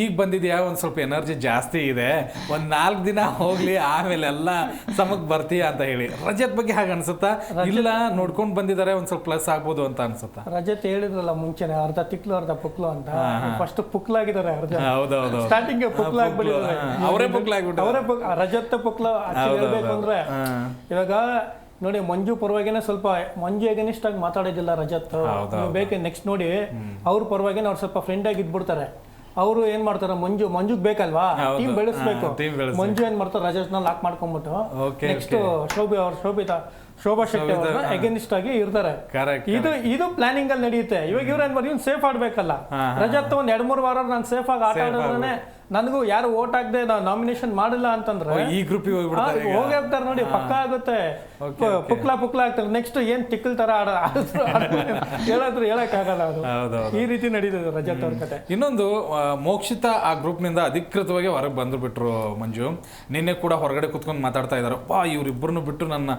ಈಗ ಬಂದಿದ್ಯಾ? ಒಂದು ಸ್ವಲ್ಪ ಎನರ್ಜಿ ಜಾಸ್ತಿ ಇದೆ. ಒಂದು ನಾಲ್ಕು ದಿನ ಹೋಗ್ಲಿ ಆಮೇಲೆ ಎಲ್ಲ ಸಮಕ್ ಬರ್ತೀಯ ಅಂತ ಹೇಳಿ. ರಜತ್ ಬಗ್ಗೆ ಹಾಗೆ ಅನ್ಸುತ್ತಾ ಇಲ್ಲ ನೋಡ್ಕೊಂಡು ಬಂದಿದ್ದಾರೆ ಒಂದು ಸ್ವಲ್ಪ ಪ್ಲಸ್ ಆಗ್ಬೋದು ಅಂತ ಅನ್ಸುತ್ತಾ? ರಜತ್ ಹೇಳಿದ್ರಲ್ಲ ಮುಂಚೆನೆ ಅರ್ಧ ತಿಕ್ಲು ಅರ್ಧ ಪುಕ್ಲು ಅಂತ. ಫಸ್ಟ್ ಪುಕ್ಲಾಗಿದ್ದಾರೆ ಅರ್ಧ. ಹೌದೌದು ಸ್ಟಾರ್ಟಿಂಗ್ ಪುಕ್ಲ ಆಗ್ಬಿಟ್ಟಿದ್ದಾರೆ ಅವರೇ ಪುಕ್ಲ ಆಗ್ಬಿಟ್ಟು ಅವರೇ ಪುಕ್ ರಜತ್ ಪುಕ್ಲ ಹೇಳ್ಬೇಕು ಅಂದ್ರೆ ಇವಾಗ ನೋಡಿ ಮಂಜು ಪರವಾಗಿನೇ ಸ್ವಲ್ಪ ಮಂಜು ಎಗನಿಸ್ಟ್ ಆಗಿ ಮಾತಾಡೋದಿಲ್ಲ ರಜತ್. ಬೇಕೆ ನೆಕ್ಸ್ಟ್ ನೋಡಿ ಅವ್ರ ಪರವಾಗಿನೇ ಅವ್ರು ಸ್ವಲ್ಪ ಫ್ರೆಂಡ್ ಆಗಿ ಇದ್ಬಿಡ್ತಾರೆ. ಅವರು ಏನ್ ಮಾಡ್ತಾರೆ ಮಂಜು ಮಂಜುಗ್ ಬೇಕಲ್ವಾ? ಟೀಮ್ ಬೆಳೆಸ್ಬೇಕು. ಮಂಜು ಏನ್ ಮಾಡ್ತಾರೆ ರಜತ್ನ ಲಾಕ್ ಮಾಡ್ಕೊಂಡ್ಬಿಟ್ಟು ನೆಕ್ಸ್ಟ್ ಶೋಭಿ ಅವ್ರ ಶೋಭಿತಾ ಶೋಭಾ ಶೆಟ್ಟಿ ಅವ್ರನ್ನ ಅಗೇನಿಸ್ಟ್ ಆಗಿ ಇರ್ತಾರೆ. ಇದು ಇದು ಪ್ಲಾನಿಂಗ್ ಅಲ್ಲಿ ನಡೆಯುತ್ತೆ. ಇವಾಗ ಇವ್ರ ಏನ್ ಇವ್ನು ಸೇಫ್ ಆಡ್ಬೇಕಲ್ಲ. ರಜತ್ ಒಂದ್ ಎರಡ್ ಮೂರ್ ವಾರ ನಾನು ಸೇಫ್ ಆಗಿ ಆಟ ಆಡಿದ್ರೆ ನನಗೂ ಯಾರು ಓಟ್ ಆಗದೆ ನಾವು ನಾಮಿನೇಷನ್ ಮಾಡಿಲ್ಲ ಅಂತಂದ್ರೆ ಈ ಗ್ರೂಪ್ ಹೋಗಿ ಹೋಗ್ತಾರೆ ನೋಡಿ ಪಕ್ಕ ಆಗುತ್ತೆ. ಪುಕ್ಲಾ ಪುಕ್ಲಾ ಆಗ್ತಾರೆ. ನೆಕ್ಸ್ಟ್ ಏನ್ ತಿಕ್ಕಲ್ ತರ ಆಡ. ಹೇಳಿದ್ರು ಹೇಳಕ್ ಆಗಲ್ಲ ಅದು ಈ ರೀತಿ ನಡೀತದೆ ರಜತ್ ಅವ್ರ ಕತೆ. ಇನ್ನೊಂದು ಮೋಕ್ಷಿತ ಆ ಗ್ರೂಪ್ನಿಂದ ಅಧಿಕೃತವಾಗಿ ಹೊರಗೆ ಬಂದು ಬಿಟ್ರು ಮಂಜು. ನಿನ್ನೆ ಕೂಡ ಹೊರಗಡೆ ಕುತ್ಕೊಂಡು ಮಾತಾಡ್ತಾ ಇದ್ದಾರೆ ವಾ ಇವ್ರಿಬ್ಬರನ್ನು ಬಿಟ್ಟು ನನ್ನ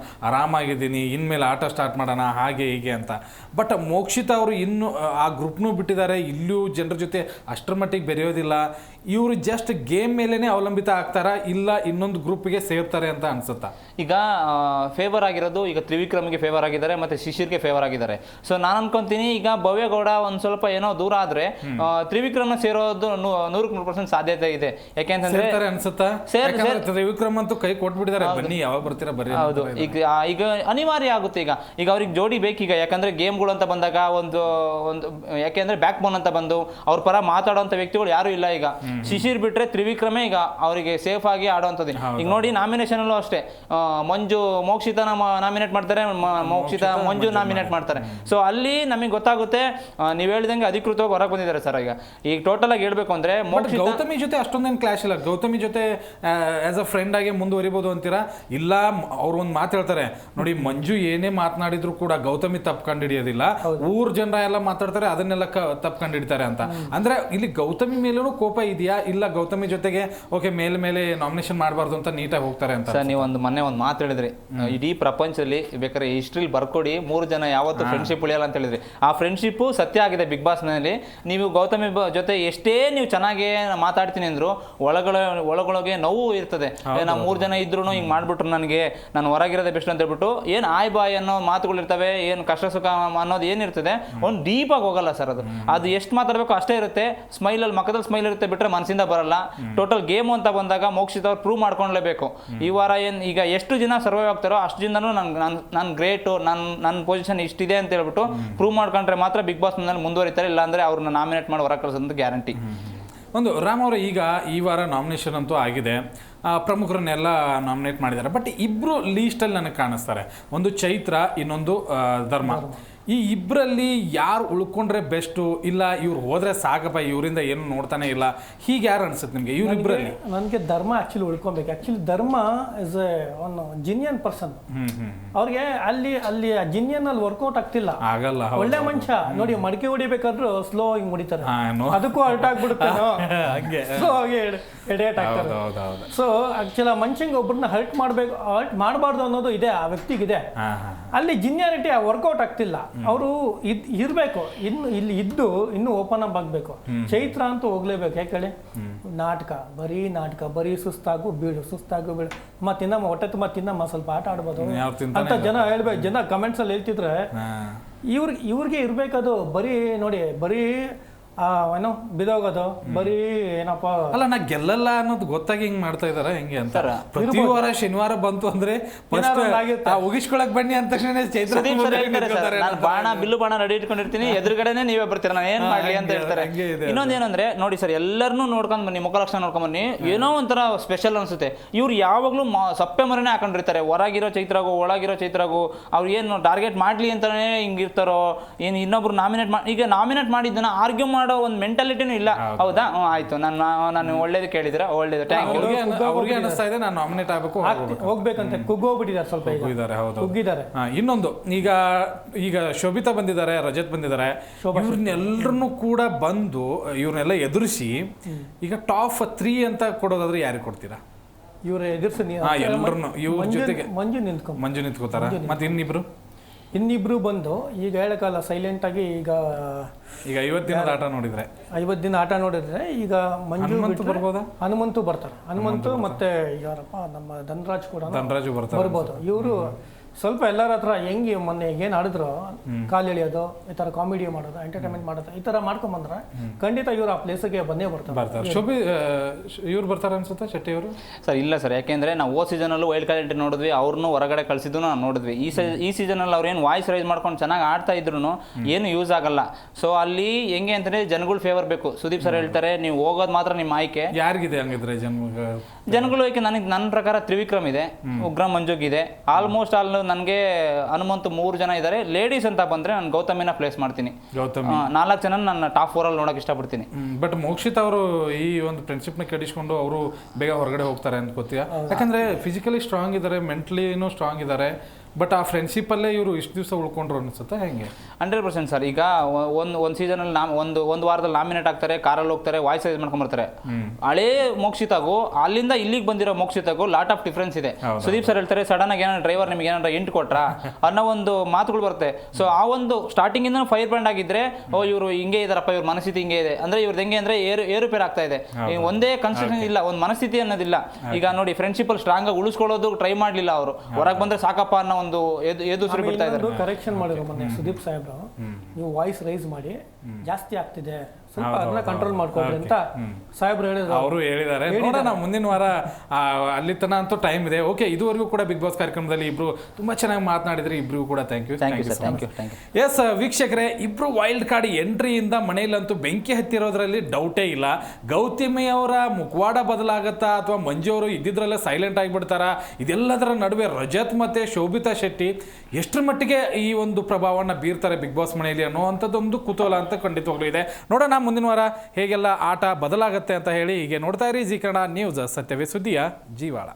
ಆರಾಮಾಗಿದ್ದೀನಿ ಇನ್ಮೇಲೆ ಆಟ ಸ್ಟಾರ್ಟ್ ಮಾಡೋಣ ಹಾಗೆ ಹೀಗೆ ಅಂತ. ಬಟ್ ಮೋಕ್ಷಿತ ಅವರು ಇನ್ನು ಆ, ಗ್ರೂಪ್ನೂ ಬಿಟ್ಟಿದ್ದಾರೆ ಇಲ್ಲೂ ಜನರ ಜೊತೆ ಅಷ್ಟರ ಮಟ್ಟಿಗೆ ಬೆರೆಯೋದಿಲ್ಲ. ಇವರು ಜಸ್ಟ್ ಗೇಮ್ ಮೇಲೇ ಅವಲಂಬಿತ ಆಗ್ತಾರಾ ಇಲ್ಲ ಇನ್ನೊಂದು ಗ್ರೂಪ್ಗೆ ಸೇರ್ತಾರೆ ಅಂತ ಅನ್ಸುತ್ತಾ? ಈಗ ಫೇವರ್ ಆಗಿರೋದು ಈಗ ತ್ರಿವಿಕ್ರಮ್ಗೆ ಫೇವರ್ ಆಗಿದ್ದಾರೆ ಮತ್ತೆ ಶಿಶಿರ್ಗೆ ಫೇವರ್ ಆಗಿದ್ದಾರೆ. ಸೊ ನಾನು ಅನ್ಕೊಂತೀನಿ ಈಗ ಭವ್ಯಗೌಡ ಒಂದ್ ಸ್ವಲ್ಪ ಏನೋ ದೂರ ಆದ್ರೆ ತ್ರಿವಿಕ್ರಮ್ನ ಸೇರೋದು ನೂರಕ್ಕೆ ನೂರು ಪರ್ಸೆಂಟ್ ಸಾಧ್ಯತೆ ಇದೆ. ಯಾಕೆಂತಂದ್ರೆ ಅನ್ಸುತ್ತಾ? ತ್ರಿವಿಕ್ರಮ್ ಅಂತೂ ಕೈ ಕೊಟ್ಬಿಟ್ಟಿದ್ದಾರೆ. ಬನ್ನಿ ಯಾವಾಗ ಬರ್ತೀರಾ ಬರ್ರಿ ಹೌದು. ಈಗ ಈಗ ಅನಿವಾರ್ಯ ಆಗುತ್ತೆ ಈಗ. ಈಗ ಅವ್ರಿಗೆ ಜೋಡಿ ಬೇಕೀಗ. ಯಾಕಂದ್ರೆ ಗೇಮ್ಗಳು ಅಂತ ಬಂದಾಗ ಒಂದು ಒಂದು ಯಾಕೆಂದರೆ ಬ್ಯಾಕ್ ಬೋನ್ ಅಂತ ಬಂದು ಅವ್ರ ಪರ ಮಾತಾಡುವಂತ ವ್ಯಕ್ತಿಗಳು ಯಾರು ಇಲ್ಲ ಈಗ. ಶಿಶಿರ್ ಬಿಟ್ರೆ ತ್ರಿವಿಕ್ರಮೇ ಈಗ ಅವರಿಗೆ ಸೇಫ್ ಆಗಿ ಆಡುವಂಥದ್ದು. ಈಗ ನೋಡಿ ನಾಮಿನೇಷನಲ್ಲೂ ಅಷ್ಟೇ. ಮಂಜು ಮೋಕ್ಷಿತನ ನಾಮಿನೇಟ್ ಮಾಡ್ತಾರೆ ಮೋಕ್ಷಿತ ಮಂಜು ನಾಮಿನೇಟ್ ಮಾಡ್ತಾರೆ. ಸೊ ಅಲ್ಲಿ ನಮಗೆ ಗೊತ್ತಾಗುತ್ತೆ ನೀವು ಹೇಳಿದಂಗೆ ಅಧಿಕೃತವಾಗಿ ಹೊರಗೆ ಬಂದಿದ್ದಾರೆ ಸರ್ ಈಗ. ಈಗ ಟೋಟಲ್ ಆಗಿ ಹೇಳಬೇಕು ಅಂದ್ರೆ ಗೌತಮಿ ಜೊತೆ ಅಷ್ಟೊಂದೇನು ಕ್ಲಾಶ್ ಇಲ್ಲ. ಗೌತಮಿ ಜೊತೆ ಆಸ್ ಅ ಫ್ರೆಂಡ್ ಆಗಿ ಮುಂದುವರಿಬೋದು ಅಂತೀರಾ? ಇಲ್ಲ ಅವ್ರು ಒಂದು ಮಾತು ಹೇಳ್ತಾರೆ. ನೋಡಿ ಮಂಜು ಏನೇ ಮಾತನಾಡಿದ್ರು ಕೂಡ ಗೌತಮಿ ತಪ್ಪು ಕಂಡಿಡಿಯೋದಿಲ್ಲ ಊರ್ ಜನ ಎಲ್ಲ ಮಾತಾಡ್ತಾರೆ ಅದನ್ನೆಲ್ಲ ತಪ್ಪು ಕಂಡಿಡ್ತಾರೆ ಅಂತ. ಅಂದ್ರೆ ಇಲ್ಲಿ ಗೌತಮಿ ಮೇಲೂ ಕೋಪ ಇದೆಯಾ? ಇಲ್ಲ ಗೌತಮಿ ಜೊತೆಗೆ ಓಕೆ ಮೇಲೆ ಮೇಲೆ ನಾಮಿನೇಷನ್ ಮಾಡಬಾರ್ದು ಅಂತ ನೀಟಾಗಿ ಹೋಗ್ತಾರೆ ಅಂತ ಸರ್ ನೀವು ಒಂದು ಮೊನ್ನೆ ಒಂದು ಮಾತು ಹೇಳಿದ್ರಿ. ಇಡೀ ಪ್ರಪಂಚದಲ್ಲಿ ಬೇಕಾದ್ರೆ ಹಿಸ್ಟ್ರಿಲಿ ಬರ್ಕೊಡಿ ಮೂರು ಜನ ಯಾವತ್ತು ಫ್ರೆಂಡ್ಶಿಪ್ ಉಳಿಯಲ್ಲ ಅಂತ ಹೇಳಿದ್ರಿ. ಆ ಫ್ರೆಂಡ್ಶಿಪ್ ಸತ್ಯ ಆಗಿದೆ ಬಿಗ್ ಬಾಸ್ನಲ್ಲಿ. ನೀವು ಗೌತಮಿ ಬ- ಜೊತೆ ಎಷ್ಟೇ ನೀವು ಚೆನ್ನಾಗಿ ಮಾತಾಡ್ತೀನಿ ಅಂದ್ರು ಒಳಗೊಳ ಒಳಗೊಳಗೆ ನೋವು ಇರ್ತದೆ. ಏ, ನಾವು ಮೂರು ಜನ ಇದ್ರು ಹಿಂಗ್ ಮಾಡ್ಬಿಟ್ರು ನನಗೆ ನಾನು ಹೊರಗಿರೋದೇ ಬೆಸ್ಟ್ ಅಂತ ಹೇಳ್ಬಿಟ್ಟು ಏನ್ ಆಯ್ ಬಾಯ್ ಅನ್ನೋ ಮಾತುಗಳು ಏನು ಏನ್ ಕಷ್ಟ ಸುಖ ಅನ್ನೋದು ಏನಿರ್ತದೆ ಒಂದು ಡೀಪ್ ಆಗಿ ಹೋಗಲ್ಲ ಸರ್ ಅದು. ಅದು ಎಷ್ಟು ಮಾತಾಡಬೇಕು ಅಷ್ಟೇ ಇರುತ್ತೆ. ಸ್ಮೈಲ್ ಅಲ್ಲಿ ಮಕ್ಕದಲ್ಲಿ ಸ್ಮೈಲ್ ಇರುತ್ತೆ ಬಿಟ್ಟರೆ ಮನಸ್ಸಿಂದ ಬರಲ್ಲ. ಟೋಟಲ್ ಗೇಮ್ ಅಂತ ಬಂದಾಗ ಮೋಕ್ಷಿತ ಅವ್ರು ಪ್ರೂವ್ ಮಾಡ್ಕೊಳ್ಳೇಬೇಕು ಈ ವಾರ ಏನು ಈಗ ಎಷ್ಟು ಜನ ಸರ್ವೈವ್ ಆಗ್ತಾರೋ ಅಷ್ಟು ಜನನೂ ನನ್ ನನ್ ನಾನು ಗ್ರೇಟು ನನ್ನ ನನ್ನ ಪೊಸಿಷನ್ ಇಷ್ಟಿದೆ ಅಂತ ಹೇಳ್ಬಿಟ್ಟು ಪ್ರೂವ್ ಮಾಡ್ಕೊಂಡ್ರೆ ಮಾತ್ರ ಬಿಗ್ ಬಾಸ್ನಲ್ಲಿ ಮುಂದುವರಿತಾರೆ ಇಲ್ಲಾಂದರೆ ಅವ್ರನ್ನ ನಾಮಿನೇಟ್ ಮಾಡಿ ಹೊರ ಕಳಿಸೋದು ಗ್ಯಾರಂಟಿ ಒಂದು ರಾಮ್ ಅವರು ಈಗ ಈ ವಾರ ನಾಮಿನೇಷನ್ ಅಂತೂ ಆಗಿದೆ. ಪ್ರಮುಖರನ್ನೆಲ್ಲ ನಾಮಿನೇಟ್ ಮಾಡಿದ್ದಾರೆ. ಬಟ್ ಇಬ್ರು ಲೀಸ್ಟಲ್ಲಿ ನನಗೆ ಕಾಣಿಸ್ತಾರೆ. ಒಂದು ಚೈತ್ರ ಇನ್ನೊಂದು ಧರ್ಮ. ಈ ಇಬ್ಬರಲ್ಲಿ ಯಾರು ಉಳ್ಕೊಂಡ್ರೆ ಬೆಸ್ಟು ಇಲ್ಲ ಇವ್ರು ಹೋದ್ರೆ ಸಾಕಪ್ಪ ಇವರಿಂದ ಏನು ನೋಡ್ತಾನೆ ಇಲ್ಲ ಹೀಗೆ ಯಾರು ಅನ್ಸುತ್ತೆ ನಿಮಗೆ ಇವ್ರಿಬ್ರಲ್ಲಿ ನನಗೆ Dharma actually ಉಳ್ಕೊಬೇಕು. Actually Dharma is a one genuine person ಅವ್ರಿಗೆ ಅಲ್ಲಿ ಅಲ್ಲಿ ಆ ಜಿನಿಯನ್ ಅಲ್ಲಿ ವರ್ಕೌಟ್ ಆಗ್ತಿಲ್ಲ. ಆಗಲ್ಲ. ಒಳ್ಳೆ ಮನುಷ್ಯ. ನೋಡಿ ಮಡಿಕೆ ಹೊಡಿಬೇಕಾದ್ರೂ ಸ್ಲೋ ಹಿಂಗ್ ಹೊಡಿತಾರೆ ಅದಕ್ಕೂ ಅಲ್ಟ್ ಆಗ್ಬಿಡುತ್ತೆ ಹಂಗೆ. ಎಡೆಟ್ ಆಗ್ತಾರೆ ಸೊ ಆಕ್ಚುಲಿ ಮನುಷ್ಯಂಗೆ ಒಬ್ಬರನ್ನ ಹರ್ಟ್ ಮಾಡಬೇಕು ಹರ್ಟ್ ಮಾಡಬಾರ್ದು ಅನ್ನೋದು ಇದೆ ಆ ವ್ಯಕ್ತಿಗಿದೆ. ಅಲ್ಲಿ ಜಿನ್ಯಾರಿಟಿ ವರ್ಕೌಟ್ ಆಗ್ತಿಲ್ಲ. ಅವರು ಇದ್ ಇರಬೇಕು. ಇನ್ನು ಇಲ್ಲಿ ಇದ್ದು ಇನ್ನು ಓಪನ್ ಅಪ್ ಆಗಬೇಕು. ಚೈತ್ರ ಅಂತೂ ಹೋಗ್ಲೇಬೇಕು ಯಾಕೇಳಿ ನಾಟಕ ಬರೀ ನಾಟಕ ಬರೀ ಸುಸ್ತಾಗು ಬೀಳು ಸುಸ್ತಾಗು ಬೀಳು. ಮತ್ತೆ ತಿನ್ನಮ್ಮ ಹೊಟ್ಟೆ ತುಂಬ ತಿನ್ನಮ್ಮ ಸ್ವಲ್ಪ ಆಟ ಆಡ್ಬೋದು. ಅಂತ ಜನ ಹೇಳ್ಬೇಕು ಜನ ಕಮೆಂಟ್ಸಲ್ಲಿ ಹೇಳ್ತಿದ್ರೆ ಇವ್ರಿಗೆ ಇವ್ರಿಗೆ ಇರಬೇಕದು ಬರೀ ನೋಡಿ ಬರೀ ಆ, ಏನೋ ಬಿದೋಗೋದು ಬರೀ ಏನಪ್ಪ? ಅಲ್ಲ ನಾ ಗೆಲ್ಲಲ್ಲ ಅನ್ನೋದು ಗೊತ್ತಾಗಿ ಹಿಂಗ್ ಮಾಡ್ತಾ ಇದಾರ ಹೆಂಗೆ ಅಂತ. ಪ್ರತಿ ವಾರ ಶನಿವಾರ ಬಂತು ಅಂದ್ರೆ ಉಗಿಸ್ಕೊಳಕ್ ಬನ್ನಿ ಅಂದ ತಕ್ಷಣ ಚೈತ್ರ ಬಾಣ ಬಿಲ್ಲು ಬಾಣ ರೆಡಿ ಇಟ್ಕೊಂಡಿರ್ತೀನಿ ಎದುರುಗಡೆನೆ ನೀವೇ ಬರ್ತೀರ ನಾನು ಏನ್ ಮಾಡ್ಲಿ ಅಂತ ಹೇಳ್ತಾರೆ. ಇನ್ನೊಂದ್ ಏನಂದ್ರೆ ನೋಡಿ ಸರ್ ಎಲ್ಲರನ್ನೂ ನೋಡ್ಕೊಂಡ್ ಬನ್ನಿ ಮುಖಲಕ್ಷಣ ನೋಡ್ಕೊಂಡ್ ಬನ್ನಿ. ಏನೋ ಒಂಥರ ಸ್ಪೆಷಲ್ ಅನ್ಸುತ್ತೆ. ಇವ್ರು ಯಾವಾಗ್ಲೂ ಮ- ಸಪ್ಪೆ ಮರನೇ ಹಾಕೊಂಡಿರ್ತಾರೆ. ಹೊರಗಿರೋ ಚೈತ್ರಾಗು ಒಳಗಿರೋ ಚೈತ್ರಾಗು ಅವ್ರು ಏನು ಟಾರ್ಗೆಟ್ ಮಾಡ್ಲಿ ಅಂತಾನೆ ಹಿಂಗಿರ್ತಾರೋ ಏನ್ ಇನ್ನೊಬ್ರು ನಾಮಿನೇಟ್ ಮಾಡಿ ಈಗ ನಾಮಿನೇಟ್ ಮಾಡಿದ್ದನ್ನ ಆರ್ಗ್ಯೂ ಮಾಡೋ ಒಂದು ಮೆಂಟಾಲಿಟಿನೂ ಇಲ್ಲ. ಹೌದಾ. ಆಯ್ತು. ನಾನು ನಾನು ಒಳ್ಳೇದು ಕೇಳಿದಿರ ಒಳ್ಳೇದು ಥ್ಯಾಂಕ್ ಯು ಅವ್ರಿಗೆ ಅನ್ನ- ಅವ್ರಿಗೆ ಅನಿಸ್ತಾ ಇದೆ ನಾನು ನಾಮಿನೇಟ್ ಆಗಬೇಕು ಹೋಗ್ಬೇಕಂತ. ಕುಗ್ಗೋಗ್ಬಿಟ್ಟಿದ್ದಾರೆ ಸ್ವಲ್ಪ ಈಗ. ಹೌದು ಕುಗ್ಗಿದ್ದಾರೆ. ಇನ್ನೊಂದು. ಈಗ ಈಗ ಶೋಭಿತಾ ಬಂದಿದ್ದಾರೆ ರಜತ್ ಬಂದಿದ್ದಾರೆ. ಇವ್ರನ್ನೆಲ್ಲರನ್ನು ಕೂಡ ಬಂದು ಇವ್ರನ್ನೆಲ್ಲ ಎದುರಿಸಿ ಈಗ ಟಾಪ್ ತ್ರೀ ಅಂತ ಕೊಡೋದಾದ್ರೆ ಯಾರಿಗೆ ಕೊಡ್ತೀರಾ? ಇವ್ರ ಎದುರಿಸಿ ಹಾ ಎಲ್ಲರನ್ನು ಇವ್ರ ಜೊತೆಗೆ ಮಂಜು ನಿಂತ್ಕೊಂಡ್ ಮಂಜು ನಿಂತ್ಕೋತಾರ? ಮತ್ತೆ ಇನ್ನಿಬ್ರು ಇನ್ನಿಬ್ರು ಬಂದು ಈಗ ಹೇಳಕ್ಕಲ್ಲ ಸೈಲೆಂಟ್ ಆಗಿ ಈಗ ಈಗ ಐವತ್ತು ದಿನದ ಆಟ ನೋಡಿದ್ರೆ. ಐವತ್ತು ದಿನ ಆಟ ನೋಡಿದ್ರೆ ಈಗ ಮಂಜು ಹನುಮಂತು ಬರ್ಬೋದಾ? ಹನುಮಂತು ಬರ್ತಾರೆ. ಹನುಮಂತು ಮತ್ತೆ ಯಾರಪ್ಪ ನಮ್ಮ ಧನರಾಜ್ ಕೂಡ ಧನರಾಜು ಬರ್ತಾರೆ. ಬರ್ಬೋದು. ಇವರು ಸ್ವಲ್ಪ ಎಲ್ಲರ ಹತ್ರ ಹೆಂಗೆ ಮೊನ್ನೆ ಏನ್ ಆಡಿದ್ರು ಕಾಲ್ ಎಳಿಯೋದು ಈ ತರ ಕಾಮಿಡಿ ಮಾಡೋದು ಎಂಟರ್ಟೈನ್ಮೆಂಟ್ ಮಾಡೋದು ಈ ತರ ಮಾಡ್ಕೊಂಡ್ ಬಂದ್ರೆ ಖಂಡಿತ ಇವ್ರು ಆ ಪ್ಲೇಸಿಗೆ ಬಂದೇ ಬರ್ತಾರೆ. ಬರ್ತಾರೆ. ಶೋಭಿ ಇವ್ರು ಬರ್ತಾರೆ ಅನ್ಸುತ್ತೆ ಶೆಟ್ಟಿ ಅವರು? ಸರ್ ಇಲ್ಲ ಸರ್. ಯಾಕೆಂದ್ರೆ ನಾವು ಓ ಸೀಸನಲ್ಲೂ ವೈಲ್ಡ್ ಕಾರ್ಡ್ ಎಂಟ್ರಿ ನೋಡಿದ್ವಿ ಅವ್ರನ್ನೂ ಹೊರಗಡೆ ಕಳಿಸಿದ್ದು ನಾವು ನೋಡಿದ್ವಿ. ಈ ಸೀ ಈ ಸೀಸನಲ್ಲಿ ಅವ್ರು ಏನು ವಾಯ್ಸ್ ರೈಸ್ ಮಾಡ್ಕೊಂಡು ಚೆನ್ನಾಗಿ ಆಡ್ತಾ ಇದ್ರು ಏನು ಯೂಸ್ ಆಗಲ್ಲ. ಸೊ ಅಲ್ಲಿ ಹೆಂಗೆ ಅಂತಂದ್ರೆ ಜನಗಳು ಫೇವರ್ ಬೇಕು. ಸುದೀಪ್ ಸರ್ ಹೇಳ್ತಾರೆ ನೀವು ಹೋಗೋದು ಮಾತ್ರ ನಿಮ್ಮ ಆಯ್ಕೆ. ಯಾರಿಗಿದೆ ಹಂಗಿದ್ರೆ ಜನ ಜನಗಳು ಯಾಕೆ ನನಗೆ ನನ್ನ ಪ್ರಕಾರ ತ್ರಿವಿಕ್ರಮ್ ಇದೆ ಉಗ್ರಂ ಮಂಜುಗ್ ಇದೆ. ಆಲ್ಮೋಸ್ಟ್ ಆಲ್ ನನಗೆ ಹನುಮಂತು ಮೂರು ಜನ ಇದ್ದಾರೆ ಲೇಡೀಸ್ ಅಂತ ಬಂದ್ರೆ ನಾನು ಗೌತಮಿನ ಪ್ಲೇಸ್ ಮಾಡ್ತೀನಿ. ಗೌತಮ್. ನಾಲ್ಕು ಜನ ನನ್ನ ಟಾಪ್ ಫೋರಲ್ಲಿ ನೋಡಕ್ ಇಷ್ಟಪಡ್ತೀನಿ. ಬಟ್ ಮೋಕ್ಷಿತ್ ಅವರು ಈ ಒಂದು ಫ್ರೆಂಡ್ಶಿಪ್ನ ಕೆಡಿಸ್ಕೊಂಡು ಅವರು ಬೇಗ ಹೊರಗಡೆ ಹೋಗ್ತಾರೆ ಅಂತ ಗೊತ್ತೀಯ? ಯಾಕಂದ್ರೆ ಫಿಸಿಕಲಿ ಸ್ಟ್ರಾಂಗ್ ಇದ್ದಾರೆ ಮೆಂಟಲಿನೂ ಸ್ಟ್ರಾಂಗ್ ಇದ್ದಾರೆ ಬಟ್ ಆ ಫ್ರೆಂಡ್ಶಿಪ್ ಅಲ್ಲೇ ಇವರು ಇಷ್ಟು ದಿವಸ ಉಳ್ಕೊಂಡ್ರು ಅನ್ಸುತ್ತೆ ಹೆಂಗೆ? ಹಂಡ್ರೆಡ್ ಪರ್ಸೆಂಟ್ ಸರ್ ಈಗ ಒಂದು ಒಂದು ಸೀಸನಲ್ಲಿ ನಾಮ್ ಒಂದು ಒಂದು ವಾರದಲ್ಲಿ ನಾಮಿನೇಟ್ ಆಗ್ತಾರೆ ಕಾರಲ್ಲಿ ಹೋಗ್ತಾರೆ ವಾಯ್ಸ್ ರೈಸ್ ಮಾಡ್ಕೊಂಬರ್ತಾರೆ ಹಳೇ ಮೋಕ್ಷಿತಾಗೂ ಅಲ್ಲಿಂದ ಇಲ್ಲಿಗೆ ಬಂದಿರೋ ಮೋಕ್ಷಿತಾಗು ಲಾಟ್ ಆಫ್ ಡಿಫ್ರೆನ್ಸ್ ಇದೆ. ಸುದೀಪ್ ಸರ್ ಹೇಳ್ತಾರೆ ಸಡನ್ ಆಗಿ ಏನಾರ ಡ್ರೈವರ್ ನಿಮ್ಗೆ ಏನಾರ ಎಂಟು ಕೊಟ್ರ? ಅನ್ನೋ ಒಂದು ಮಾತುಗಳು ಬರುತ್ತೆ. ಸೊ ಆ ಒಂದು ಸ್ಟಾರ್ಟಿಂಗ್ ಇಂದ ಫೈರ್ ಬ್ರ್ಯಾಂಡ್ ಆಗಿದ್ರೆ ಓ ಇವರು ಹಿಂಗೆ ಇದಾರಪ್ಪ ಇವ್ರ ಮನಸ್ಥಿತಿ ಹಿಂಗೆ ಇದೆ. ಅಂದ್ರೆ ಇವ್ರದ್ದು ಹೆಂಗೆ ಅಂದ್ರೆ ಏರು ಏರುಪೇರು ಆಗ್ತಾ ಇದೆ. ಒಂದೇ ಕನ್ಸ್ಟ್ರಕ್ಷನ್ ಇಲ್ಲ ಒಂದು ಮನಸ್ಥಿತಿ ಅನ್ನೋದಿಲ್ಲ. ಈಗ ನೋಡಿ ಫ್ರೆಂಡ್ಶಿಪ್ ಅಲ್ಲಿ ಸ್ಟ್ರಾಂಗ್ ಆಗಿ ಉಳಿಸ್ಕೊಳ್ಳೋದು ಟ್ರೈ ಮಾಡ್ಲಿಲ್ಲ ಅವರು. ಹೊರಗೆ ಬಂದ್ರೆ ಸಾಕಪ್ಪ ಅನ್ನೋ ಒಂದು ಎದು ಎದುರು ಬಿಡ್ತಾ ಇದ್ದಾರೆ. ಕರೆಕ್ಷನ್ ಮಾಡಿರೋ ಮೊನ್ನೆ ಸುದೀಪ್ ಸಾಹೇಬ್ರು. ನೀವು ವಾಯ್ಸ್ ರೈಸ್ ಮಾಡಿ ಜಾಸ್ತಿ ಆಗ್ತಿದೆ. ಸ್ವಲ್ಪ ಅದನ್ನ ಕಂಟ್ರೋಲ್ ಮಾಡ್ಕೊಳ್ರಿ ಅಂತ ಸಾಹೇಬ್ರು ಹೇಳಿದ್ರು. ಅವರು ಹೇಳಿದ್ದಾರೆ. ನೋಡೋಣ ಮುಂದಿನ ವಾರ ಅಲ್ಲಿ ತನ ಅಂತೂ ಟೈಮ್ ಇದೆ. ಓಕೆ ಇದುವರೆಗೂ ಕೂಡ ಬಿಗ್ ಬಾಸ್ ಕಾರ್ಯಕ್ರಮದಲ್ಲಿ ಇಬ್ರು ತುಂಬಾ ಚೆನ್ನಾಗಿ ಮಾತನಾಡಿದ್ರೆ. ಇಬ್ರಿಗೂ ಕೂಡ thank you thank you sir thank you thank you yes ವೀಕ್ಷಕರೇ ಇಬ್ರು ವೈಲ್ಡ್ ಕಾರ್ಡ್ ಎಂಟ್ರಿಯಿಂದ ಮನೆಯಲ್ಲಂತೂ ಬೆಂಕಿ ಹತ್ತಿರೋದ್ರಲ್ಲಿ ಡೌಟೇ ಇಲ್ಲ. ಗೌತಮಿ ಅವರ ಮುಖವಾಡ ಬದಲಾಗತ್ತಾ ಅಥವಾ ಮಂಜು ಅವರು ಇದ್ದಿದ್ರಲ್ಲೇ ಸೈಲೆಂಟ್ ಆಗಿಬಿಡ್ತಾರ? ಇದೆಲ್ಲದರ ನಡುವೆ ರಜತ್ ಮತ್ತೆ ಶೋಭಿತಾ ಶೆಟ್ಟಿ ಎಷ್ಟರ ಮಟ್ಟಿಗೆ ಈ ಒಂದು ಪ್ರಭಾವನ ಬೀರ್ತಾರೆ ಬಿಗ್ ಬಾಸ್ ಮನೆಯಲ್ಲಿ ಅನ್ನುವಂಥದ್ದೊಂದು ಕುತೂಹಲ ಅಂತ ಖಂಡಿತವಾಗ್ಲೂ ಇದೆ. ನೋಡೋಣ ಮುಂದಿನ ವಾರ ಹೇಗೆಲ್ಲ ಆಟ ಬದಲಾಗುತ್ತೆ ಅಂತ ಹೇಳಿ ಹೀಗೆ ನೋಡ್ತಾ ಇರಿ ಜೀಕರಣ ನ್ಯೂಸ್. ಸತ್ಯವೇ ಸುದ್ದಿಯ ಜೀವಾಳ.